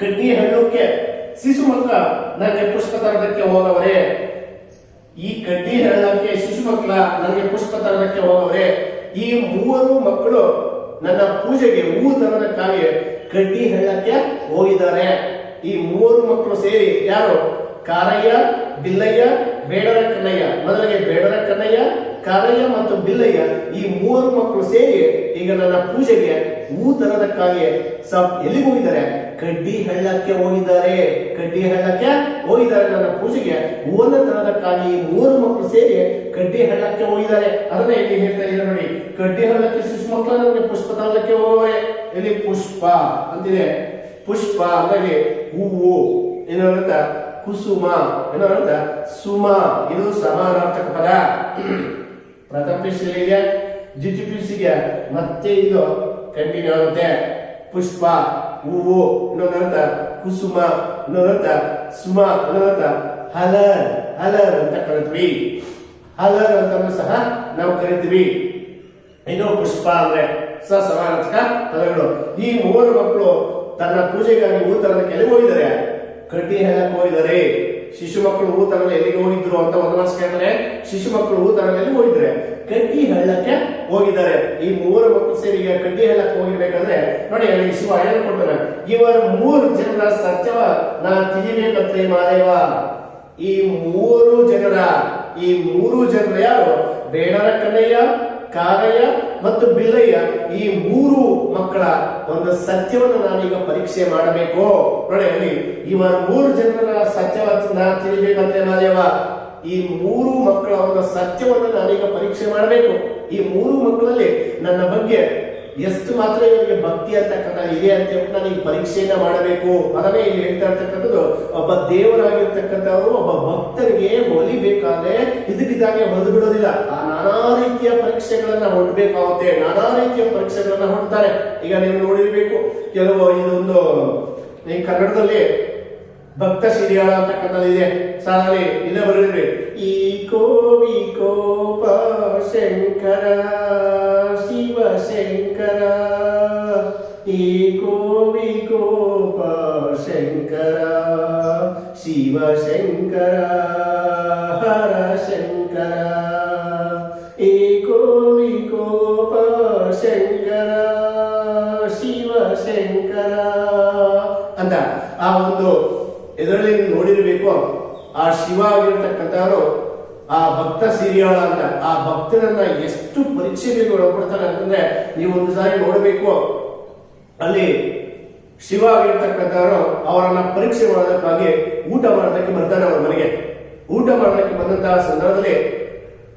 ಕಡ್ಡಿ ಹಳ್ಳಕ್ಕೆ ಶಿಶು ಮಕ್ಕಳ ನನಗೆ ಪುಷ್ಪ ತರದಕ್ಕೆ ಹೋಗವರೇ ಈ ಕಡ್ಡಿ ಹೇಳದಕ್ಕೆ ಶಿಶು ಮಕ್ಕಳ, ನನಗೆ ಪುಷ್ಪ ತರದಕ್ಕೆ ಹೋದವರೇ, ಈ ಮೂವರು ಮಕ್ಕಳು ನನ್ನ ಪೂಜೆಗೆ ಹೂ ತರೋದಕ್ಕಾಗಿ ಕಡ್ಡಿ ಹೇಳಕ್ಕೆ ಹೋಗಿದ್ದಾರೆ. ಈ ಮೂವರು ಮಕ್ಕಳು ಸೇರಿ ಯಾರು? ಕಾರಯ್ಯ, ಬಿಲ್ಲಯ್ಯ ಬೇಡರ ಕನ್ನಯ್ಯ ಮೊದಲಿಗೆ ಬೇಡರ ಕನ್ನಯ್ಯ ಕಾರಯ್ಯ ಮತ್ತು ಬಿಲ್ಲಯ್ಯ ಈ ಮೂವರು ಮಕ್ಕಳು ಸೇರಿ ಈಗ ನನ್ನ ಪೂಜೆಗೆ ಹೂ ತರದಕ್ಕಾಗಿ ಸಬ್ ಎಲ್ಲಿಗೆ ಹೋಗಿದ್ದಾರೆ? ಕಡ್ಡಿ ಹಳ್ಳಕ್ಕೆ ಹೋಗಿದ್ದಾರೆ. ಕಡ್ಡಿ ಹಳ್ಳಕ್ಕೆ ಹೋಗಿದ್ದಾರೆ ನನ್ನ ಪೂಜೆಗೆ ಹೂವನ್ನ ತರದಕ್ಕಾಗಿ ಈ ಮೂರು ಮಕ್ಕಳು ಸೇರಿ ಕಡ್ಡಿ ಹಳ್ಳಕ್ಕೆ ಹೋಗಿದ್ದಾರೆ. ಅದನ್ನ ಇಲ್ಲಿ ಹೇಳ್ತಾ ಇದ್ದಾರೆ ನೋಡಿ. ಕಡ್ಡಿ ಹಳ್ಳಕ್ಕೆ ಶಿಶು ಮಕ್ಕಳು ನನಗೆ ಪುಷ್ಪ ತರದಕ್ಕೆ ಹೋಗುವರೆ. ಇಲ್ಲಿ ಪುಷ್ಪ ಅಂತಿದೆ. ಪುಷ್ಪ ಹಾಗಾಗಿ ಹೂವು. ಏನಂತ? ಕುಸುಮ. ಏನಂತ? ಸುಮ. ಇದು ಸಮಾನಾರ್ಥಕ ಪದ. ಪ್ರಥಮ ಪಿಸಿಗೆ ದ್ವಿತೀಯ ಪಿಸಿಗೆ ಮತ್ತೆ ಇದು ಕಂಟಿನ್ಯೂ ಆಗುತ್ತೆ. ಪುಷ್ಪ, ಹೂವು ಇನ್ನೊಂದಂತ ಕುಸುಮ ಇನ್ನೊಂದಂತ ಸುಮ ಇನ್ನೊಂದಂತ ಹಲರ್ ಹಲರ್ ಅಂತ ಕರಿತೀವಿ ಹಲರ್ ಅಂತ ಸಹ ನಾವು ಕರಿತೀವಿ. ಇನ್ನು ಪುಷ್ಪ ಅಂದ್ರೆ ಸ ಸಮಾನಾರ್ಥಕ ಪದಗಳು. ಈ ಮೂವರು ಮಕ್ಕಳು ತನ್ನ ಪೂಜೆಗಾಗಿ ಹೂ ಕೆಲವು ಹೋಗಿದ್ದಾರೆ. ಕಡ್ಡಿ ಹೇಳಕ್ ಹೋಗಿದ್ದಾರೆ. ಶಿಶು ಮಕ್ಕಳು ಹೂ ತರಲು ಎಲ್ಲಿಗೆ ಹೋಗಿದ್ರು ಅಂತ ಒಂದು ಶಿಶು ಮಕ್ಕಳು ಹೂ ತರಲು ಎಲ್ಲಿ ಹೋಗಿದ್ದಾರೆ ಕಡ್ಡಿ ಹಳ್ಳಕ್ಕೆ ಹೋಗಿದ್ದಾರೆ. ಈ ಮೂವರು ಮಕ್ಕಳು ಸೇರಿ ಕಡ್ಡಿ ಹಳ್ಳಕ್ಕೆ ಹೋಗಿರ್ಬೇಕಾದ್ರೆ, ನೋಡಿ ಅಲ್ಲಿ ಶಿವ ಹೇಳ್ಕೊಡ್ತಾರೆ ಇವರು ಮೂರು ಜನರ ಸತ್ಯವ, ನಾ ತಿಳಿಬೇಕಂತೆ ಮಾದೇವ ಈ ಮೂರು ಜನರ, ಈ ಮೂರು ಜನರ ಯಾರು? ಬೇಡರ ಕನ್ನಯ್ಯ ಕಾರಯ್ಯ ಮತ್ತು ಬಿಲ್ಲಯ್ಯ ಈ ಮೂರು ಮಕ್ಕಳ ಒಂದು ಸತ್ಯವನ್ನು ನಾನೀಗ ಪರೀಕ್ಷೆ ಮಾಡಬೇಕು. ನೋಡಿ ಅಲ್ಲಿ ಇವರ ಮೂರು ಜನರ ಸತ್ಯವನ್ನ ತಿಳಿಬೇಕಂತೆ ಮಾದೇವ. ಈ ಮೂರು ಮಕ್ಕಳ ಒಂದು ಸತ್ಯವನ್ನು ನಾನೀಗ ಪರೀಕ್ಷೆ ಮಾಡಬೇಕು. ಈ ಮೂರು ಮಕ್ಕಳಲ್ಲಿ ನನ್ನ ಬಗ್ಗೆ ಎಷ್ಟು ಮಾತ್ರ ಇವರಿಗೆ ಭಕ್ತಿ ಅಂತಕ್ಕಂಥ ಇದೆ ಅಂತ ನಾನು ಈ ಪರೀಕ್ಷೆಯನ್ನ ಮಾಡಬೇಕು. ಅದನ್ನೇ ಇಲ್ಲಿ ಹೇಳ್ತಾ ಇರ್ತಕ್ಕಂಥದ್ದು, ಒಬ್ಬ ದೇವರಾಗಿರ್ತಕ್ಕಂಥವರು ಒಬ್ಬ ಭಕ್ತರಿಗೆ ಹೊಲಿಬೇಕಾದ್ರೆ ಇದಕ್ಕಿದ್ದಾಗೆ ಹೊಲಿದು ಬಿಡೋದಿಲ್ಲ. ಆ ನಾನಾ ರೀತಿಯ ಪರೀಕ್ಷೆಗಳನ್ನ ಹೊಡ್ಬೇಕಾಗುತ್ತೆ ನಾನಾ ರೀತಿಯ ಪರೀಕ್ಷೆಗಳನ್ನ ಹೊಡ್ತಾರೆ ಈಗ ನೀವು ನೋಡಿರ್ಬೇಕು, ಕೆಲವು ಇದೊಂದು, ಈ ಕನ್ನಡದಲ್ಲಿ ಭಕ್ತ ಸಿರಿಯಾಳ ಇದೆ. ಸಾಲಿ ಇಲ್ಲೇ ಬರೆದ್ರಿ ಈ ಕೋವಿ ಕೋಪ ಶಂಕರ, ಶಿವ ಶಂಕರ. ಈ ಕೋವಿ ಕೋಪ ಶಂಕರ, ಶಿವ ಶಂಕರ, ಹರ ಶಂಕರ. ಆ ಒಂದು ಇದರಲ್ಲಿ ನೋಡಿರಬೇಕು, ಆ ಶಿವ ಆಗಿರ್ತಕ್ಕಂಥವರು, ಆ ಭಕ್ತ ಸಿರಿಯಾಳ ಅಂತ, ಆ ಭಕ್ತರನ್ನ ಎಷ್ಟು ಪರೀಕ್ಷೆಗೆ ಒಳಪಡ್ತಾರೆ ಅಂತಂದ್ರೆ ನೀವು ಒಂದು ಸಾರಿ ನೋಡಬೇಕು. ಅಲ್ಲಿ ಶಿವ ಆಗಿರ್ತಕ್ಕಂಥವರು ಅವರನ್ನ ಪರೀಕ್ಷೆ ಮಾಡೋದಕ್ಕಾಗಿ ಊಟ ಮಾಡೋದಕ್ಕೆ ಬರ್ತಾರೆ ಅವ್ರ ಮನೆಗೆ. ಊಟ ಮಾಡೋದಕ್ಕೆ ಬಂದಂತಹ ಸಂದರ್ಭದಲ್ಲಿ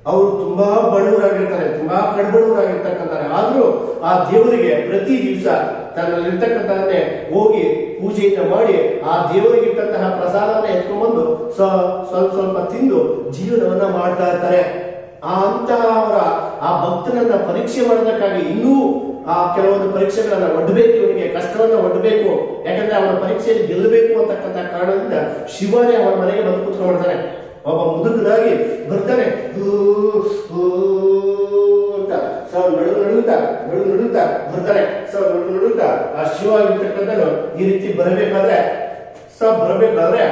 ಅವರು ತುಂಬಾ ಬಡವರಾಗಿರ್ತಾರೆ, ತುಂಬಾ ಕಡ್ಬಡವರಾಗಿರ್ತಕ್ಕಂಥ ಆದ್ರೂ ಆ ದೇವರಿಗೆ ಪ್ರತಿ ದಿವಸ ತನ್ನಲ್ಲಿರ್ತಕ್ಕಂಥನ್ನೇ ಹೋಗಿ ಪೂಜೆಯನ್ನು ಮಾಡಿ ಆ ದೇವರಿಗಿಟ್ಟಂತಹ ಪ್ರಸಾದವನ್ನ ಎತ್ಕೊಂಡ್ಬಂದು ಸ್ವಲ್ಪ ಸ್ವಲ್ಪ ತಿಂದು ಜೀವನವನ್ನ ಮಾಡ್ತಾ ಇರ್ತಾರೆ. ಆ ಅಂತಹ ಅವರ, ಆ ಭಕ್ತನನ್ನ ಪರೀಕ್ಷೆ ಮಾಡೋದಕ್ಕಾಗಿ ಇನ್ನೂ ಆ ಕೆಲವೊಂದು ಪರೀಕ್ಷೆಗಳನ್ನ ಒಡ್ಡಬೇಕು ಇವನಿಗೆ ಕಷ್ಟವನ್ನ ಒಡ್ಡಬೇಕು ಯಾಕಂದ್ರೆ ಅವನ ಪರೀಕ್ಷೆಯಲ್ಲಿ ಗೆಲ್ಲಬೇಕು ಅಂತಕ್ಕಂಥ ಕಾರಣದಿಂದ ಶಿವನೇ ಅವನ ಮನೆಗೆ ಬಂದು ಕುತ್ಕೊಂಡ್ಬಿಡ್ತಾನೆ ಒಬ್ಬ ಮುದುಕನಾಗಿ ಬರ್ತಾನೆ ಅಂತ. ಸೊ ನಡು ನಡುತ್ತಾ ನಡು ನಡುತ್ತಾ ಬರ್ತಾರೆ. ಸೊ ನಡು ನಡುತ್ತಾ ಆ ಶಿವ ಇರ್ತಕ್ಕಂಥದ್ದು ಈ ರೀತಿ ಬರಬೇಕಾದ್ರೆ, ಸೊ ಬರಬೇಕಾದ್ರೆ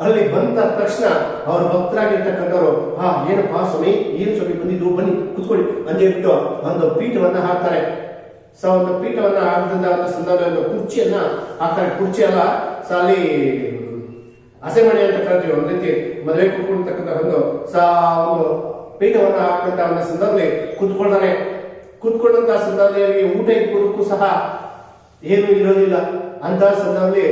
ಅಲ್ಲಿ ಬಂದ ತಕ್ಷಣ ಅವ್ರ ಭಕ್ತರಾಗಿರ್ತಕ್ಕಂಥವ್ರು, ಹಾ, ಏನಪ್ಪಾ ಸ್ವಾಮಿ, ಏನು ಸ್ವಾಮಿ ಬಂದಿದ್ದು? ಬನ್ನಿ, ಕುತ್ಕೊಳ್ಳಿ. ಅಂತ ಹೇಳ್ಬಿಟ್ಟು ಒಂದು ಪೀಠವನ್ನ ಹಾಕ್ತಾರೆ. ಸೊ ಒಂದು ಪೀಠವನ್ನ ಹಾಕಿದಂತ ಸಂದರ್ಭದಲ್ಲಿ ಕುರ್ಚಿಯನ್ನ ಹಾಕ್ತಾರೆ. ಕುರ್ಚಿ ಅಲ್ಲ, ಸೊ ಅಲ್ಲಿ ಅಂತ ಕರಿತೀವಿ ಒಂದ್ ರೀತಿ ಮದುವೆ ಕುತ್ಕೊಂಡಿರ್ತಕ್ಕಂಥ ಒಂದು, ಸಾ ಒಂದು ಪೀಠವನ್ನ ಹಾಕಿದಂತ ಒಂದು ಸಂದರ್ಭದಲ್ಲಿ ಕುತ್ಕೊಳ್ತಾನೆ ಕುತ್ಕೊಂಡಂತ ಸಂದರ್ಭದಲ್ಲಿ ಊಟ ಇಟ್ಕೊಳ್ಳೋಕ್ಕೂ ಸಹ ಏನು ಇರೋದಿಲ್ಲ. ಅಂತ ಸಂದರ್ಭದಲ್ಲಿ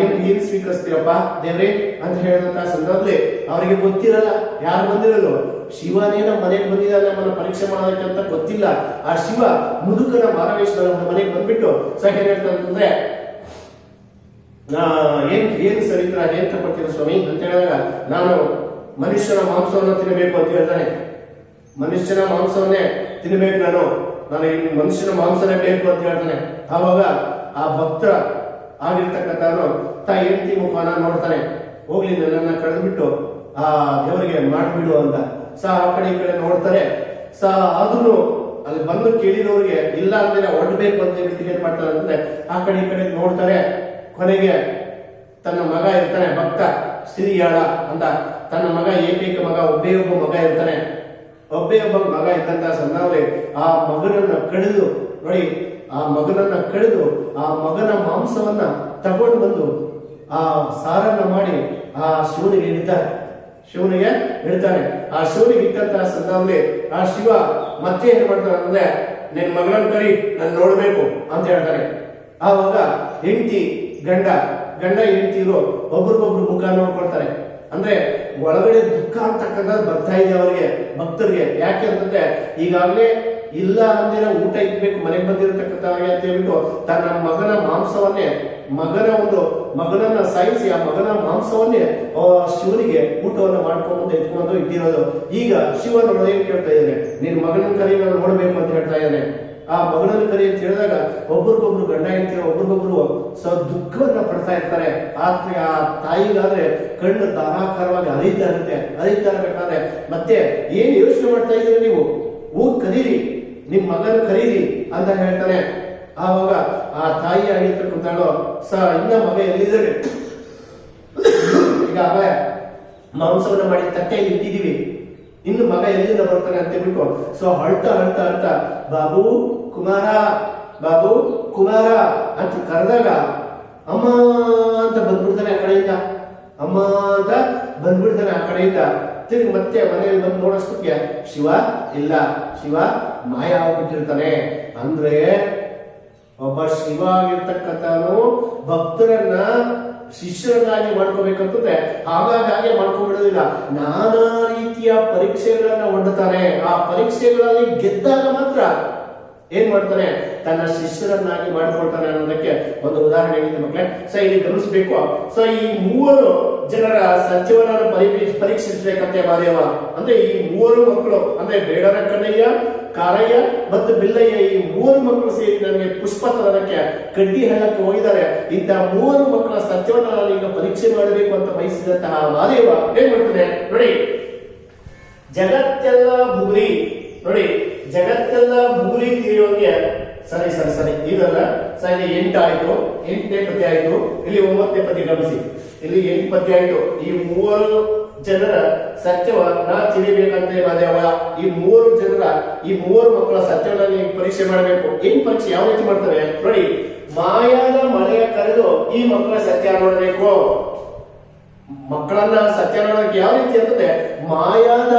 ಏನು ಏನ್ ಸ್ವೀಕರಿಸ್ತೀರಪ್ಪ ದೇವ್ರೆ ಅಂತ ಹೇಳಿದಂತ ಸಂದರ್ಭದಲ್ಲಿ ಅವರಿಗೆ ಗೊತ್ತಿರಲ್ಲ. ಯಾರು ಬಂದಿರಲ್ಲ? ಶಿವನೇನ ಮನೆಗೆ ಬಂದಿದ್ದಾನೆ, ನಮ್ಮನ್ನ ಪರೀಕ್ಷೆ ಮಾಡೋದಕ್ಕೆ ಗೊತ್ತಿಲ್ಲ. ಆ ಶಿವ ಮುದುಕನ ಮಾನವೇಶ್ವರ ಮನೆಗೆ ಬಂದ್ಬಿಟ್ಟು ಸಹ ಹೇಳ್ತಂತಂದ್ರೆ ಏನ್ ಏನ್ ಸರಿತ್ರ, ಏನ್ ತಗೊಳ್ತೀರ ಸ್ವಾಮಿ? ಅಂತ ಹೇಳಿದಾಗ, ನಾನು ಮನುಷ್ಯನ ಮಾಂಸವನ್ನು ತಿನ್ನಬೇಕು ಅಂತ ಹೇಳ್ತಾನೆ. ಮನುಷ್ಯನ ಮಾಂಸವನ್ನೇ ತಿನ್ನಬೇಕು ನಾನು. ನಾನು ಈ ಮನುಷ್ಯನ ಮಾಂಸನೇ ಬೇಕು ಅಂತ ಹೇಳ್ತಾನೆ. ಆವಾಗ ಆ ಭಕ್ತ ಆಗಿರ್ತಕ್ಕಂಥವನು ತ ಹೆಂಡತಿ ಮುಖಾನ ನೋಡ್ತಾನೆ. ಹೋಗ್ಲಿ, ನನ್ನನ್ನ ಕಳೆದ್ಬಿಟ್ಟು, ಆ ದೇವರಿಗೆ ಮಾಡಿಬಿಡು ಅಂತ. ಸಹ ಆ ಕಡೆ ಈ ಕಡೆ ನೋಡ್ತಾರೆ. ಸಾ ಆದ್ರೂ ಅಲ್ಲಿ ಬಂದು ಕೇಳಿರೋರಿಗೆ ಇಲ್ಲ ಅಂದ್ರೆ ಒಡ್ಬೇಕು ಅಂತ ಏನ್ ಮಾಡ್ತಾರೆ ಅಂದ್ರೆ ಆ ಕಡೆ ಈ ಕಡೆ ನೋಡ್ತಾರೆ. ಕೊನೆಗೆ ತನ್ನ ಮಗ ಇರ್ತಾನೆ, ಭಕ್ತ, ಸಿರಿಯಾಳ ಅಂತ. ತನ್ನ ಮಗ ಏಕೈಕ ಮಗ, ಒಬ್ಬೇ ಒಬ್ಬ ಮಗ ಇರ್ತಾನೆ. ಒಬ್ಬೇ ಒಬ್ಬ ಮಗ ಇದ್ದಂತ ಸಂದಾವಲೆ ಆ ಮಗನನ್ನ ಕಡಿದು ನೋಡಿ, ಆ ಮಗನನ್ನ ಕಡಿದು ಆ ಮಗನ ಮಾಂಸವನ್ನ ತಗೊಂಡು ಬಂದು ಆ ಸಾರನ್ನ ಮಾಡಿ ಆ ಶಿವನಿಗೆ ಇಡ್ತಾರೆ. ಶಿವನಿಗೆ ಹೇಳ್ತಾನೆ ಆ ಶಿವನಿಗೆ ಇಟ್ಟಂತಹ ಸಂದರ್ಭದಲ್ಲಿ ಆ ಶಿವ ಮತ್ತೆ ಏನ್ ಮಾಡ್ತಾನೆ ಅಂದ್ರೆ, ನಿನ್ ಮಗಳನ್ನ ಕರಿ, ನಾನು ನೋಡ್ಬೇಕು ಅಂತ ಹೇಳ್ತಾರೆ ಆವಾಗ ಹೆಂಡತಿ ಗಂಡ ಗಂಡ ಇರೋ ಒಬ್ರಿಗೊಬ್ರು ಮುಖ ನೋಡ್ಕೊಳ್ತಾರೆ. ಅಂದ್ರೆ ಒಳಗಡೆ ದುಃಖ ಅಂತಕ್ಕಂಥದ್ದು ಬರ್ತಾ ಇದೆ ಅವರಿಗೆ, ಭಕ್ತರಿಗೆ. ಯಾಕೆ ಅಂತಂದ್ರೆ, ಈಗಾಗಲೇ ಇಲ್ಲ ಅಂದಿರೋ ಊಟ ಇಟ್ಬೇಕು ಮನೆಗೆ ಬಂದಿರತಕ್ಕಂಥ ಅಂತ ಹೇಳ್ಬಿಟ್ಟು ತನ್ನ ಮಗನ ಮಾಂಸವನ್ನೇ, ಮಗನ ಒಂದು ಮಗನನ್ನ ಸಾಯಿಸಿ ಆ ಮಗನ ಮಾಂಸವನ್ನೇ ಶಿವನಿಗೆ ಊಟವನ್ನು ಮಾಡ್ಕೊಂಡು ಎತ್ಕೊಂಡು ಇಟ್ಟಿರೋದು. ಈಗ ಶಿವನ ಏನ್ ಕೇಳ್ತಾ ಇದ್ದಾನೆ ನಿನ್ನ ಮಗನ ಕರೆಯನ್ನು ನಾನು ನೋಡ್ಬೇಕು ಅಂತ ಹೇಳ್ತಾ ಇದ್ದಾನೆ. ಆ ಮಗಳನ್ನು ಕರಿ ಅಂತ ಹೇಳಿದಾಗ ಒಬ್ರಿಗೊಬ್ರು ಗಂಡ ಹೆಂಡತಿ, ಒಬ್ರಿಗೊಬ್ರು ಸ ದುಃಖವನ್ನ ಪಡ್ತಾ ಇರ್ತಾರೆ. ಆತ್ಮ ಆ ತಾಯಿಗಾದ್ರೆ ಕಣ್ಣು ಧಾರಾಕಾರವಾಗಿ ಹರಿತಾ ಇರುತ್ತೆ ಹರಿತಾ ಇರಬೇಕಾದ್ರೆ ಮತ್ತೆ ಏನ್ ಯೋಚನೆ ಮಾಡ್ತಾ ಇದ್ದೀರಿ ನೀವು? ಹೂ ಕರೀರಿ ನಿಮ್ಮ ಮಗನ ಕರೀರಿ ಅಂತ ಹೇಳ್ತಾರೆ. ಆವಾಗ ಆ ತಾಯಿ ಆಗಿರ್ತಕ್ಕಂಥಳು ಸ, ಇನ್ನ ಮಗ ಎಲ್ಲಿದ್ದಾರೆ ಈಗ ಅವ ಮಾಂಸವನ್ನ ಮಾಡಿ ತಟ್ಟೆಯಲ್ಲಿ ಇಟ್ಟಿದ್ದೀವಿ. ಇನ್ನು ಮಗ ಎಲ್ಲಿಂದ ಬರ್ತಾನೆ ಅಂತ ಹೇಳ್ಬಿಟ್ಟು ಸೊ ಅಳ್ತಾ ಅಳ್ತಾ ಅಳ್ತಾ, ಬಾಬು ಕುಮಾರ, ಬಾಬು, ಕುಮಾರ ಅಂತ ಕರೆದಾಗ ಅಮ್ಮ ಅಂತ ಬಂದ್ಬಿಡ್ತಾನೆ ಆ ಕಡೆಯಿಂದ. ಅಮ್ಮ ಅಂತ ಬಂದ್ಬಿಡ್ತಾನೆ ಆ ಕಡೆಯಿಂದ. ತಿರುಗಿ ಮತ್ತೆ ಮನೆಯಲ್ಲಿ ಬಂದು ನೋಡೋಷ್ಟಕ್ಕೆ ಶಿವ ಇಲ್ಲ. ಶಿವ ಮಾಯ ಆಗ್ಬಿಟ್ಟಿರ್ತಾನೆ ಅಂದ್ರೆ ಒಬ್ಬ ಶಿವ ಆಗಿರ್ತಕ್ಕಂಥವನು ಭಕ್ತರನ್ನ ಶಿಷ್ಯರನ್ನಾಗಿ ಮಾಡ್ಕೋಬೇಕಂತಂದ್ರೆ ಹಾಗಾಗಿ ಹಾಗೆ ಮಾಡ್ಕೊಂಡ್ಬಿಡೋದಿಲ್ಲ. ನಾನಾ ರೀತಿಯ ಪರೀಕ್ಷೆಗಳನ್ನ ಹೊಂಡುತ್ತಾರೆ ಆ ಪರೀಕ್ಷೆಗಳಲ್ಲಿ ಗೆದ್ದಾಗ ಮಾತ್ರ ಏನ್ ಮಾಡ್ತಾನೆ? ತನ್ನ ಶಿಷ್ಯರನ್ನಾಗಿ ಮಾಡಿಕೊಳ್ತಾನೆ ಅನ್ನೋದಕ್ಕೆ ಒಂದು ಉದಾಹರಣೆ ಇದೆ ಮಕ್ಕಳೇ. ಸೊ ಇಲ್ಲಿ ಗಮನಿಸಬೇಕು. ಸೊ ಈ ಮೂವರು ಜನರ ಸತ್ಯವನ್ನ ಪರಿ ಪರೀಕ್ಷಿಸಬೇಕಂತೆ ಮಾದೇವ. ಅಂದ್ರೆ ಈ ಮೂವರು ಮಕ್ಕಳು, ಅಂದ್ರೆ ಬೇಡರ ಕಣ್ಣಯ್ಯ, ಕಾರಯ್ಯ ಮತ್ತು ಬಿಲ್ಲಯ್ಯ, ಈ ಮೂವರು ಮಕ್ಕಳು ಸೇರಿ ನನಗೆ ಪುಷ್ಪ ತರಕ್ಕೆ ಕಡ್ಡಿ ಹಳ್ಳಕ್ಕೆ ಹೋಗಿದ್ದಾರೆ ಇಂಥ ಮೂವರು ಮಕ್ಕಳ ಸತ್ಯವನ್ನು ನಾನು ಈಗ ಪರೀಕ್ಷೆ ಮಾಡಬೇಕು ಅಂತ ಬಯಸಿದಂತಹ ಮಾದೇವ ಏನ್ ಮಾಡ್ತಾರೆ ನೋಡಿ. ಜಗತ್ತೆಲ್ಲ ಬುಗುರಿ ನೋಡಿ ಜಗತ್ತೆಲ್ಲ ಮೂರಿ ತಿರಿಯೋಗೆ, ಸರಿ ಸರಿ ಸರಿ, ಇದಲ್ಲ, ಸರಿ ಎಂಟು ಆಯ್ತು ಎಂಟನೇ ಪದ್ಯ ಆಯ್ತು, ಇಲ್ಲಿ ಒಂಬತ್ತನೇ ಪದ್ಯ ಗಮನಿಸಿ. ಇಲ್ಲಿ ಎಂಟು ಪದ್ಯ ಆಯ್ತು. ಈ ಮೂವರು ಜನರ ಸತ್ಯವ ನಾ ತಿಳಿಬೇಕಂತ ಮಾದೇವ ಈ ಮೂವರು ಜನರ, ಈ ಮೂವರು ಮಕ್ಕಳ ಸತ್ಯವನ್ನ ಪರೀಕ್ಷೆ ಮಾಡಬೇಕು. ಏನ್ ಪರೀಕ್ಷೆ, ಯಾವ ರೀತಿ ಮಾಡ್ತಾರೆ? ನೋಡಿ, ಮಾಯಾದ ಮನೆಯ ಕರೆದು ಈ ಮಕ್ಕಳ ಸತ್ಯ ನೋಡಬೇಕು. ಮಕ್ಕಳನ್ನ ಸತ್ಯ ನೋಡೋಕೆ ಯಾವ ರೀತಿ ಅಂತಂದ್ರೆ, ಮಾಯಾದ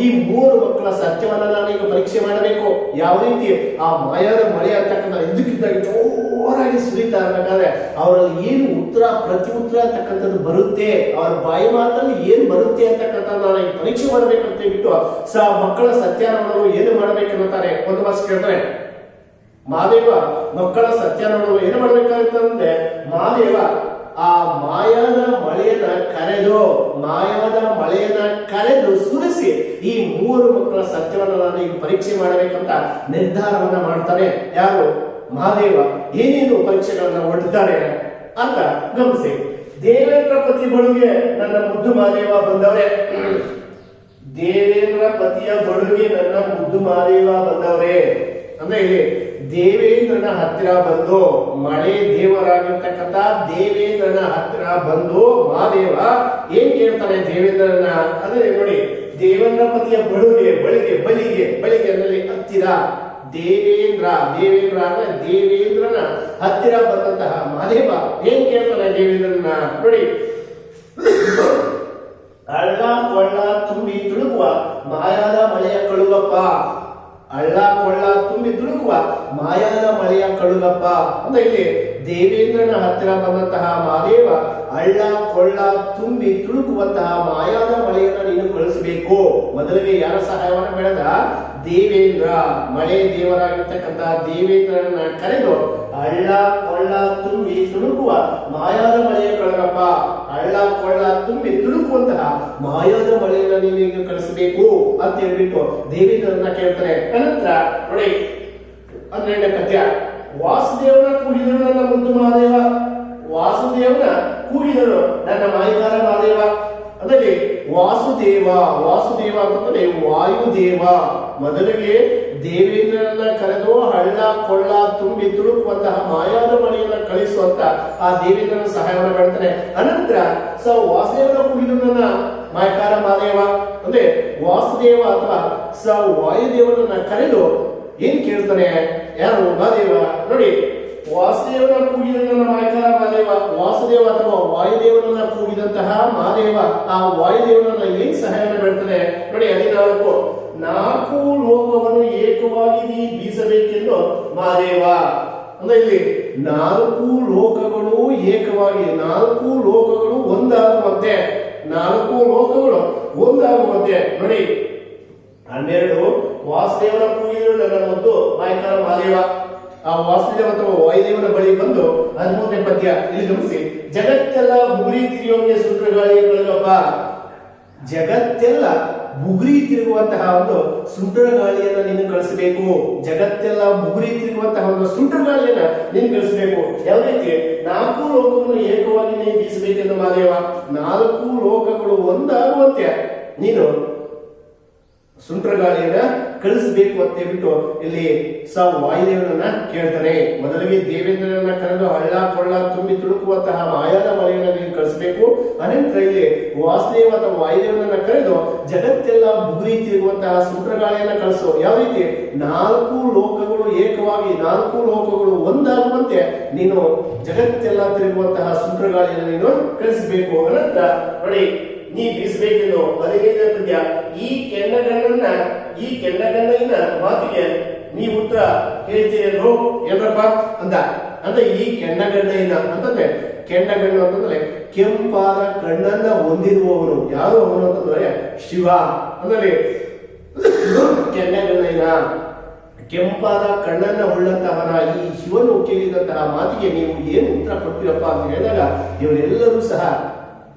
ಈ ಮೂರು ಮಕ್ಕಳ ಸತ್ಯವನ್ನ ನಾನು ಈಗ ಪರೀಕ್ಷೆ ಮಾಡಬೇಕು. ಯಾವ ರೀತಿ? ಆ ಮಾಯಾದ ಮಳೆ ಅಂತಕ್ಕಂಥ ಇದಕ್ಕಿದ್ದಾಗ ಜೋರಾಗಿ ಸುರಿತಾ ಇರ್ಬೇಕಾದ್ರೆ ಅವರಲ್ಲಿ ಏನು ಉತ್ತರ, ಪ್ರತಿ ಉತ್ತರ ಅಂತಕ್ಕಂಥದ್ದು ಬರುತ್ತೆ. ಅವರ ಬಾಯಿ ಮಾತಲ್ಲಿ ಏನು ಬರುತ್ತೆ ಅಂತಕ್ಕಂಥ ನಾನು ಈಗ ಪರೀಕ್ಷೆ ಮಾಡಬೇಕಂತ ಬಿಟ್ಟು ಸ ಮಕ್ಕಳ ಸತ್ಯಾನವನ್ನು ಏನು ಮಾಡಬೇಕು ಒಂದು ಮಾತು ಕೇಳ್ತಾರೆ ಮಹಾದೇವ ಮಕ್ಕಳ ಸತ್ಯಾನವನ್ನು ಏನು ಮಾಡ್ಬೇಕಾಗುತ್ತಂದ್ರೆ ಮಾದೇವ ಆ ಮಾಯಾದ ಮಳೆಯನ್ನ ಕರೆದು ಮಾಯಾದ ಮಳೆಯನ್ನ ಕರೆದು ಸುರಿಸಿ ಈ ಮೂರು ಮಕ್ಕಳ ಸತ್ಯವನ್ನು ನಾನು ಈಗ ಪರೀಕ್ಷೆ ಮಾಡಬೇಕಂತ ನಿರ್ಧಾರವನ್ನ ಮಾಡ್ತಾನೆ. ಯಾರು? ಮಹಾದೇವ. ಏನೇನು ಪರೀಕ್ಷೆಗಳನ್ನ ಒಡ್ತಾರೆ ಅಂತ ಗಮನಿಸಿ. ದೇವೇಂದ್ರ ಪತಿ ಬಳುಗೆ ನನ್ನ ಮುದ್ದು ಮಹಾದೇವ ಬಂದವರೇ. ದೇವೇಂದ್ರ ಪತಿಯ ಬಳುಗೆ ನನ್ನ ಮುದ್ದು ಮಹಾದೇವ ಬಂದವರೇ. ಅಂದ್ರೆ ದೇವೇಂದ್ರನ ಹತ್ತಿರ ಬಂದು ಮಳೆ ದೇವರಾಗಿರ್ತಕ್ಕಂಥ ದೇವೇಂದ್ರನ ಹತ್ತಿರ ಬಂದು ಮಹಾದೇವ ಏನ್ ಕೇಳ್ತಾನೆ ದೇವೇಂದ್ರನ? ಅಂದ್ರೆ ನೋಡಿ, ದೇವೇಂದ್ರ ಪತಿಯ ಬಳುಗೆ, ಬಳಿಗೆ, ಬಲಿಗೆ, ಬಳಿಗೆ ಅದರಲ್ಲಿ ಹತ್ತಿರ ದೇವೇಂದ್ರ ದೇವೇಂದ್ರ ಅಂದ್ರೆ ದೇವೇಂದ್ರನ ಹತ್ತಿರ ಬಂದಂತಹ ಮಹಾದೇವ ಏನ್ ಕೇಳ್ತಾನೆ ದೇವೇಂದ್ರನ? ನೋಡಿ ಹಳ್ಳ ಕೊಳ್ಳ, ತುಂಬಿ ತುಳುಕುವ ಮಾಯಾದ ಮಳೆಯ ಕಳುಗಪ್ಪ ಹಳ್ಳ ಕೊಳ್ಳ ತುಂಬಿ ತುಳುಕುವ ಮಾಯಾದ ಮಳೆಯ ಕಳುಗಪ್ಪ ಅಂತ ಇಲ್ಲಿ ದೇವೇಂದ್ರನ ಹತ್ತಿರ ಬಂದಂತಹ ಮಹಾದೇವ ಅಳ್ಳ ಕೊಳ್ಳ ತುಂಬಿ ತುಳುಕುವಂತಹ ಮಾಯಾದ ಮಳೆಯನ್ನು ನೀನು ಕಳಿಸಬೇಕು. ಮೊದಲಿಗೆ ಯಾರ ಸಹಾಯವನ್ನು ಬೆಳೆದ ದೇವೇಂದ್ರ, ಮಳೆ ದೇವರಾಗಿರ್ತಕ್ಕಂತಹ ದೇವೇಂದ್ರನ ಕರೆದು ಅಳ್ಳ ಕೊಳ್ಳ ತುಂಬಿ ತುಳುಕುವ ಮಾಯಾದ ಮಳೆಯ ಕಳುಗಪ್ಪ ಅಳ್ಳ ಕೊಳ್ಳ ತುಂಬಿ ತುಳುಕುವಂತಹ ಮಾಯಾದ ನೀವು ಈಗ ಕಳಿಸಬೇಕು ಅಂತ ಹೇಳ್ಬಿಟ್ಟು ದೇವೇಂದ್ರನ್ನ ಕೇಳ್ತಾರೆ. ಅನಂತರ, ನೋಡಿ, ಹನ್ನೆರಡನೇ ಪದ್ಯ ವಾಸುದೇವನ ಕೂಗಿದರು ನನ್ನ ಮುಂದೆ ಮಹಾದೇವ. ವಾಸುದೇವನ ಕೂಗಿದರು ನನ್ನ ಮಾಯಕಾರ ಮಹಾದೇವ. ಅದರಲ್ಲಿ ವಾಸುದೇವ ವಾಸುದೇವ ಅಂತಂದ್ರೆ ವಾಯುದೇವ. ಮೊದಲಿಗೆ ದೇವೇಂದ್ರನನ್ನ ಕರೆದು ಹಳ್ಳ, ಕೊಳ್ಳ, ತುಂಬಿ ತುಳುಕುವಂತಹ ಮಾಯಾದ ಮನೆಯನ್ನ ಕಳಿಸುವಂತ ಆ ದೇವೇಂದ್ರನ ಸಹಾಯವನ್ನು ಮಾಡ್ತಾರೆ ಅನಂತರ ಸ ವಾಸುದೇವನ ಕೂಗಿದನ್ನ ಮಾಯಕಾರ ಮಹಾದೇವ ಅಂದ್ರೆ ವಾಸುದೇವ ಅಥವಾ ಸ ವಾಯುದೇವನನ್ನ ಕರೆದು ಏನ್ ಕೇಳ್ತಾನೆ? ಯಾರು? ಮಹಾದೇವ ನೋಡಿ, ವಾಸುದೇವನ ಕೂಗಿದನ್ನ ಮಾಯಕಾರ ಮಹಾದೇವ ವಾಸುದೇವ ಅಥವಾ ವಾಯುದೇವನನ್ನ ಕೂಗಿದಂತಹ ಮಹಾದೇವ ಆ ವಾಯುದೇವನನ್ನ ಏನ್ ಸಹಾಯವನ್ನು ಬೇಡ್ತಾನೆ ನೋಡಿ, ಹದಿನಾಲ್ಕು. ನಾಲ್ಕು ಲೋಕವನ್ನು ಏಕವಾಗಿ ನೀ ಬೀಸಬೇಕೆಂದು ಮಹಾದೇವ ಅಂದ್ರೆ ಇಲ್ಲಿ ನಾಲ್ಕು ಲೋಕಗಳು ಏಕವಾಗಿ, ನಾಲ್ಕು ಲೋಕಗಳು ಒಂದಾಗುವಂತೆ. ನಾಲ್ಕು ಲೋಕಗಳು. ಒಂದಾಗುವಂತೆ. ನೋಡಿ, ಹನ್ನೆರಡು ವಾಸುದೇವನ ಕೂಗಿದರು ನನ್ನ ಒಂದು ಮಾಯಕಾರ ಮಹಾದೇವ. ಆ ವಾಸುದೇವ ಅಥವಾ ವಾಯುದೇವನ ಬಳಿ ಬಂದು ಹದಿಮೂರನೇ ಪದ್ಯ ಇಲ್ಲಿ ಗಮನಿಸಿ. ಜಗತ್ತೆಲ್ಲ ಬುಗುರಿ ತಿರಿಯೋಂಗೆ ಬೆಳಗಪ್ಪ ಜಗತ್ತೆಲ್ಲ ಬುಗುರಿ ತಿರುಗುವಂತಹ ಒಂದು ಸುಂಟರ ಗಾಳಿಯನ್ನ ನೀನು ಕಳಿಸಬೇಕು. ಜಗತ್ತೆಲ್ಲ ಬುಗುರಿ ತಿರುಗುವಂತಹ ಒಂದು ಸುಂಟರ ಗಾಳಿಯನ್ನ ನೀನು ಕಳಿಸಬೇಕು. ಯಾವ ರೀತಿ? ನಾಲ್ಕು ಲೋಕವನ್ನು ಏಕವಾಗಿ ನೀನು ಬೀಸಬೇಕೆಂದು ಮಾದೇವ. ನಾಲ್ಕು ಲೋಕಗಳು ಒಂದಾಗುವಂತೆ ನೀನು ಸುಂಟರ ಗಾಳಿಯನ್ನ ಕಳಿಸಬೇಕು ಅಂತ ಹೇಳ್ಬಿಟ್ಟು ಇಲ್ಲಿ ಸ ವಾಯುದೇವನನ್ನ ಕೇಳ್ತಾನೆ. ಮೊದಲಿಗೆ ದೇವೇಂದ್ರನನ್ನ ಕರೆದು ಹಳ್ಳ, ಕೊಳ್ಳ, ತುಂಬಿ ತುಳುಕುವಂತಹ ಮಾಯಾದ ಮನೆಯನ್ನ ನೀನು ಕಳಿಸಬೇಕು. ಅನಂತರ ಇಲ್ಲಿ ವಾಸುದೇವ ಅಥವಾ ವಾಯುದೇವನನ್ನ ಕರೆದು ಜಗತ್ತೆಲ್ಲ ಬುಗುರಿ ತಿರುಗುವಂತಹ ಸುಂಟರ ಗಾಳಿಯನ್ನ ಕಳಿಸು. ಯಾವ ರೀತಿ? ನಾಲ್ಕು ಲೋಕಗಳು ಏಕವಾಗಿ, ನಾಲ್ಕು ಲೋಕಗಳು ಒಂದಾಗುವಂತೆ ನೀನು ಜಗತ್ತೆಲ್ಲ ತಿರುಗುವಂತಹ ಸುಂಟರಗಾಳಿಯನ್ನ ನೀನು ಕಳಿಸಬೇಕು. ಅನಂತರ ನೋಡಿ. ನೀ ಬೀಸಬೇಕೆಂದು ಅದಕ್ಕೆ ಈ ಕೆಂಡಗಣ್ಣನ್ನ ಈ ಕೆಂಡಗಣ್ಣಿನ ಮಾತಿಗೆ ನೀ ಉತ್ತರ ಹೇಳ್ತೀರೇನು ಏನಪ್ಪ ಅಂದ. ಅಂದ್ರೆ ಈ ಕೆಂಡಗಣ್ಣಿನ ಅಂತಂದ್ರೆ ಕೆಂಡಗಣ್ಣು ಅಂತಂದ್ರೆ ಕೆಂಪಾದ ಕಣ್ಣನ್ನ ಹೊಂದಿರುವವನು. ಯಾರು ಅವನು ಅಂತಂದ್ರೆ ಶಿವ. ಅಂದ್ರೆ ಕೆಂಡಗಣ್ಣಿನ ಕೆಂಪಾದ ಕಣ್ಣನ್ನ ಉಳ್ಳಂತಹನ ಈ ಶಿವನು ಕೇಳಿದಂತಹ ಮಾತಿಗೆ ನೀವು ಏನು ಉತ್ತರ ಕೊಡ್ತೀರಪ್ಪ ಅಂತ ಹೇಳಿದಾಗ ಇವರೆಲ್ಲರೂ ಸಹ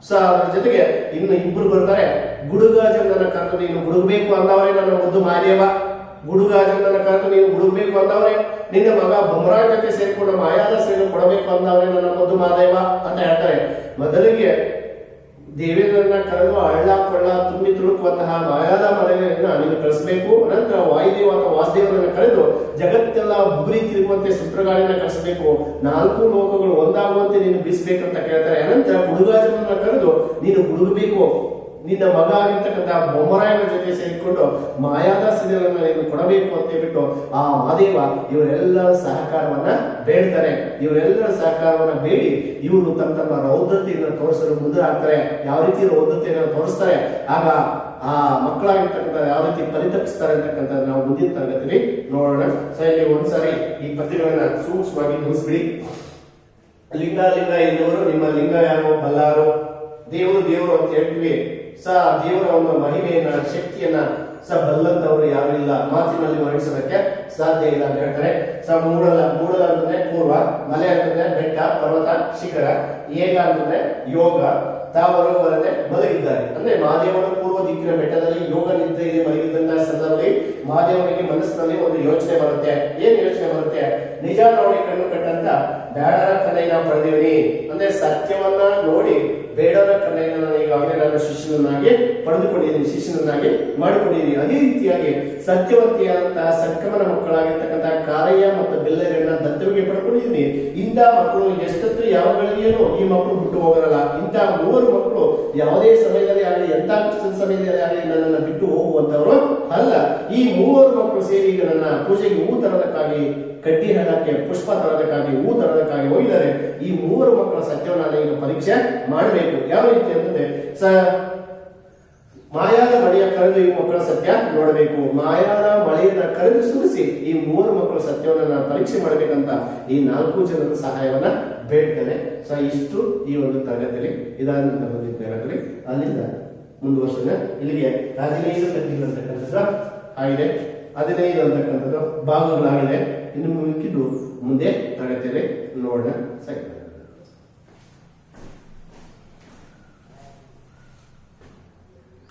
ಸಹ ಅದರ ಜೊತೆಗೆ ಇನ್ನು ಇಬ್ರು ಬರ್ತಾರೆ. ಗುಡುಗಾಜನನ್ನ ಕರೆದು ನೀನು ಗುಡುಗಬೇಕು ಅಂದವರೇ ನನ್ನ ಮುದ್ದು ಮಾದೇವ. ಗುಡುಗಾಜನನ್ನ ಕರೆದು ನೀನು ಗುಡುಗಬೇಕು ಅಂದವರೇ. ನಿನ್ನ ಮಗ ಬಮರಾಜಕ್ಕೆ ಜೊತೆ ಸೇರಿಕೊಂಡು ಮಾಯಾದ ಸೇರಿ ಕೊಡಬೇಕು ಅಂದವರೇ ನನ್ನ ಮುದ್ದು ಮಾದೇವ ಅಂತ ಹೇಳ್ತಾರೆ. ಮೊದಲಿಗೆ ದೇವೇಂದ್ರನ ಕರೆದು ಹಳ್ಳ ಕೊಳ್ಳ ತುಂಬಿ ತುಳುಕುವಂತಹ ಮಾಯಾದ ಮನೆಯನ್ನ ನೀನು ಕಳಿಸಬೇಕು. ನಂತರ ವಾಯುದೇವ ಅಥವಾ ವಾಸುದೇವರನ್ನು ಕರೆದು ಜಗತ್ತೆಲ್ಲ ಬುಗುರಿ ತಿರುಗುವಂತೆ ಸುಪ್ರಗಾಳಿನ ಕಳಿಸಬೇಕು. ನಾಲ್ಕು ಲೋಕಗಳು ಒಂದಾಗುವಂತೆ ನೀನು ಬೀಸಬೇಕಂತ ಕೇಳ್ತಾರೆ. ಅನಂತರ ಗುಡುಗಾಜನನ್ನ ಕರೆದು ನೀನು ಗುಡುಗಬೇಕು ನಿನ್ನ ಮಗ ಆಗಿರ್ತಕ್ಕಂಥ ಬೊಮ್ಮರಾಯನ ಜೊತೆ ಸೇರಿಕೊಂಡು ಮಾಯಾದ ಕೊಡಬೇಕು ಅಂತ ಹೇಳ್ಬಿಟ್ಟು ಆ ಮಾದೇವ ಇವರೆಲ್ಲರ ಸಹಕಾರವನ್ನ ಬೇಡ್ತಾರೆ. ಇವರೆಲ್ಲರ ಸಹಕಾರವನ್ನ ಬೇಡಿ. ಇವರು ತಮ್ಮ ತಮ್ಮ ರೌದ್ರತೆಯನ್ನು ತೋರಿಸಲು ಮುಂದಾಗ್ತಾರೆ ಯಾವ ರೀತಿ ರೌದ್ರತೆಯನ್ನು ತೋರಿಸ್ತಾರೆ? ಆಗ ಆ ಮಕ್ಕಳಾಗಿರ್ತಕ್ಕಂಥ ಯಾವ ರೀತಿ ಪರಿತಪಿಸ್ತಾರೆ ಅಂತಕ್ಕಂಥ ನಾವು ಮುಂದಿನ ತರಗತಿಯಲ್ಲಿ ನೋಡೋಣ. ಸರಿ ಇಲ್ಲಿ ಒಂದ್ಸಾರಿ ಈ ಪದ್ಯಗಳನ್ನ ಸೂಕ್ಷ್ಮವಾಗಿ ಗಮನಿಸ್ಬಿಡಿ ಲಿಂಗ ಲಿಂಗ ನಿಮ್ಮ ಲಿಂಗ ಯಾರು? ಬಲ್ಲಾರು. ದೇವರು ದೇವರು ಅಂತ ಹೇಳ್ತೀವಿ. ಸ ದೇವರ ಒಂದು ಮಹಿಮೆಯನ್ನ ಶಕ್ತಿಯನ್ನ ಸ ಬಲ್ಲಂತವರು ಯಾರು ಇಲ್ಲ. ಮಾತಿನಲ್ಲಿ ವರ್ಣಿಸೋದಕ್ಕೆ ಸಾಧ್ಯ ಇಲ್ಲ ಅಂತ ಹೇಳ್ತಾರೆ. ಸ ಮೂಡಲ ಮೂಡಲ ಅಂತಂದ್ರೆ ಪೂರ್ವ, ಮಲೆ ಅಂತಂದ್ರೆ ಬೆಟ್ಟ, ಪರ್ವತ, ಶಿಖರ, ಏಗ ಅಂತಂದ್ರೆ ಯೋಗ. ತಾವರು ಬರದೆ ಮಲಗಿದ್ದಾರೆ. ಅಂದ್ರೆ ಮಹಾದೇವನ ಪೂರ್ವ ದಿಕ್ಕಿನ ಬೆಟ್ಟದಲ್ಲಿ ಯೋಗ ನಿದ್ರೆಯಲ್ಲಿ ಮಲಗಿದ್ದಂತಹ ಸಂದರ್ಭದಲ್ಲಿ ಮಹಾದೇವನಿಗೆ ಮನಸ್ಸಿನಲ್ಲಿ ಒಂದು ಯೋಚನೆ ಬರುತ್ತೆ. ಏನ್ ಯೋಚನೆ ಬರುತ್ತೆ? ನಿಜ ನೋಡಿ ಕಣ್ಣು ಕಟ್ಟಂತ ಬ್ಯಾಡರ ಕನ್ನಯ್ಯನ ಪಡೆದಿವಿ ಅಂದ್ರೆ ಸತ್ಯವನ್ನ ನೋಡಿ ಬೇಡರ ಕಲೆಯನ್ನು ನಾನು ಈಗಾಗಲೇ ನನ್ನ ಶಿಷ್ಯನನ್ನಾಗಿ ಪಡೆದುಕೊಂಡಿದ್ದೀನಿ, ಶಿಷ್ಯನನ್ನಾಗಿ ಮಾಡಿಕೊಂಡಿದ್ದೀನಿ. ಅದೇ ರೀತಿಯಾಗಿ ಸತ್ಯವತಿಯಾದಂತಹ ಸಂಕ್ರಮಣ ಮಕ್ಕಳಾಗಿರ್ತಕ್ಕಂಥ ಕಾರಯ್ಯ ಮತ್ತು ಬೆಲ್ಲರನ್ನ ದತ್ತವಿಗೆ ಪಡ್ಕೊಂಡಿದ್ದೀನಿ. ಇಂಥ ಮಕ್ಕಳು ಎಷ್ಟೊತ್ತು ಯಾವ ಗಳಿಗೆಯೂ ಈ ಮಕ್ಕಳು ಬಿಟ್ಟು ಹೋಗಲ್ಲ. ಇಂಥ ಮೂವರು ಮಕ್ಕಳು ಯಾವುದೇ ಸಮಯದಲ್ಲಿ ಆಗಲಿ, ಎಂಥ ಸಮಯದಲ್ಲಿ ಆಗಲಿ ನನ್ನನ್ನು ಬಿಟ್ಟು ಹೋಗುವಂತವರು ಅಲ್ಲ. ಈ ಮೂವರು ಮಕ್ಕಳು ಸೇರಿ ಈಗ ನನ್ನ ಪೂಜೆಗೆ ಹೂ ತರೋದಕ್ಕಾಗಿ, ಕಡ್ಡಿ ಹಣಕ್ಕೆ, ಪುಷ್ಪ ತರೋದಕ್ಕಾಗಿ, ಹೂ ತರೋದಕ್ಕಾಗಿ ಹೋಗಿದ್ದಾರೆ. ಈ ಮೂವರು ಮಕ್ಕಳ ಸತ್ಯವನ್ನು ನಾನು ಈಗ ಪರೀಕ್ಷೆ ಮಾಡಬೇಕು. ಯಾವ ರೀತಿ ಅಂತಂದ್ರೆ, ಸ, ಮಾಯಾದ ಮಳೆಯ ಕರೆದು ಈ ಮಕ್ಕಳ ಸತ್ಯ ನೋಡಬೇಕು. ಮಾಯಾದ ಮಳೆಯನ್ನ ಕರೆದು ಸುರಿಸಿ ಈ ಮೂರು ಮಕ್ಕಳ ಸತ್ಯವನ್ನು ನಾನು ಪರೀಕ್ಷೆ ಮಾಡಬೇಕಂತ ಈ ನಾಲ್ಕು ಜನರ ಸಹಾಯವನ್ನ ಬೇಡ್ತೇನೆ. ಸೊ, ಇಷ್ಟು ಈ ಒಂದು ತರಗತಿಯಲ್ಲಿ. ಇದಾದ ತರಗತಿಯಲ್ಲಿ ಅಲ್ಲಿಂದ ಮುಂದುವರ್ಸೋಣ. ಇಲ್ಲಿಗೆ ಹದಿನೈದು ತರಗತಿಗಳು ಅಂತಕ್ಕಂಥದ್ದು ಆಗಿದೆ ಹದಿನೈದು ಅಂತಕ್ಕಂಥದ್ದು ಭಾಗಗಳಾಗಿದೆ ಇನ್ನು ಮಿಕ್ಕಿದ್ದು ಮುಂದೆ ತರಗತಿಯಲ್ಲಿ ನೋಡೋಣ. ಸರಿ.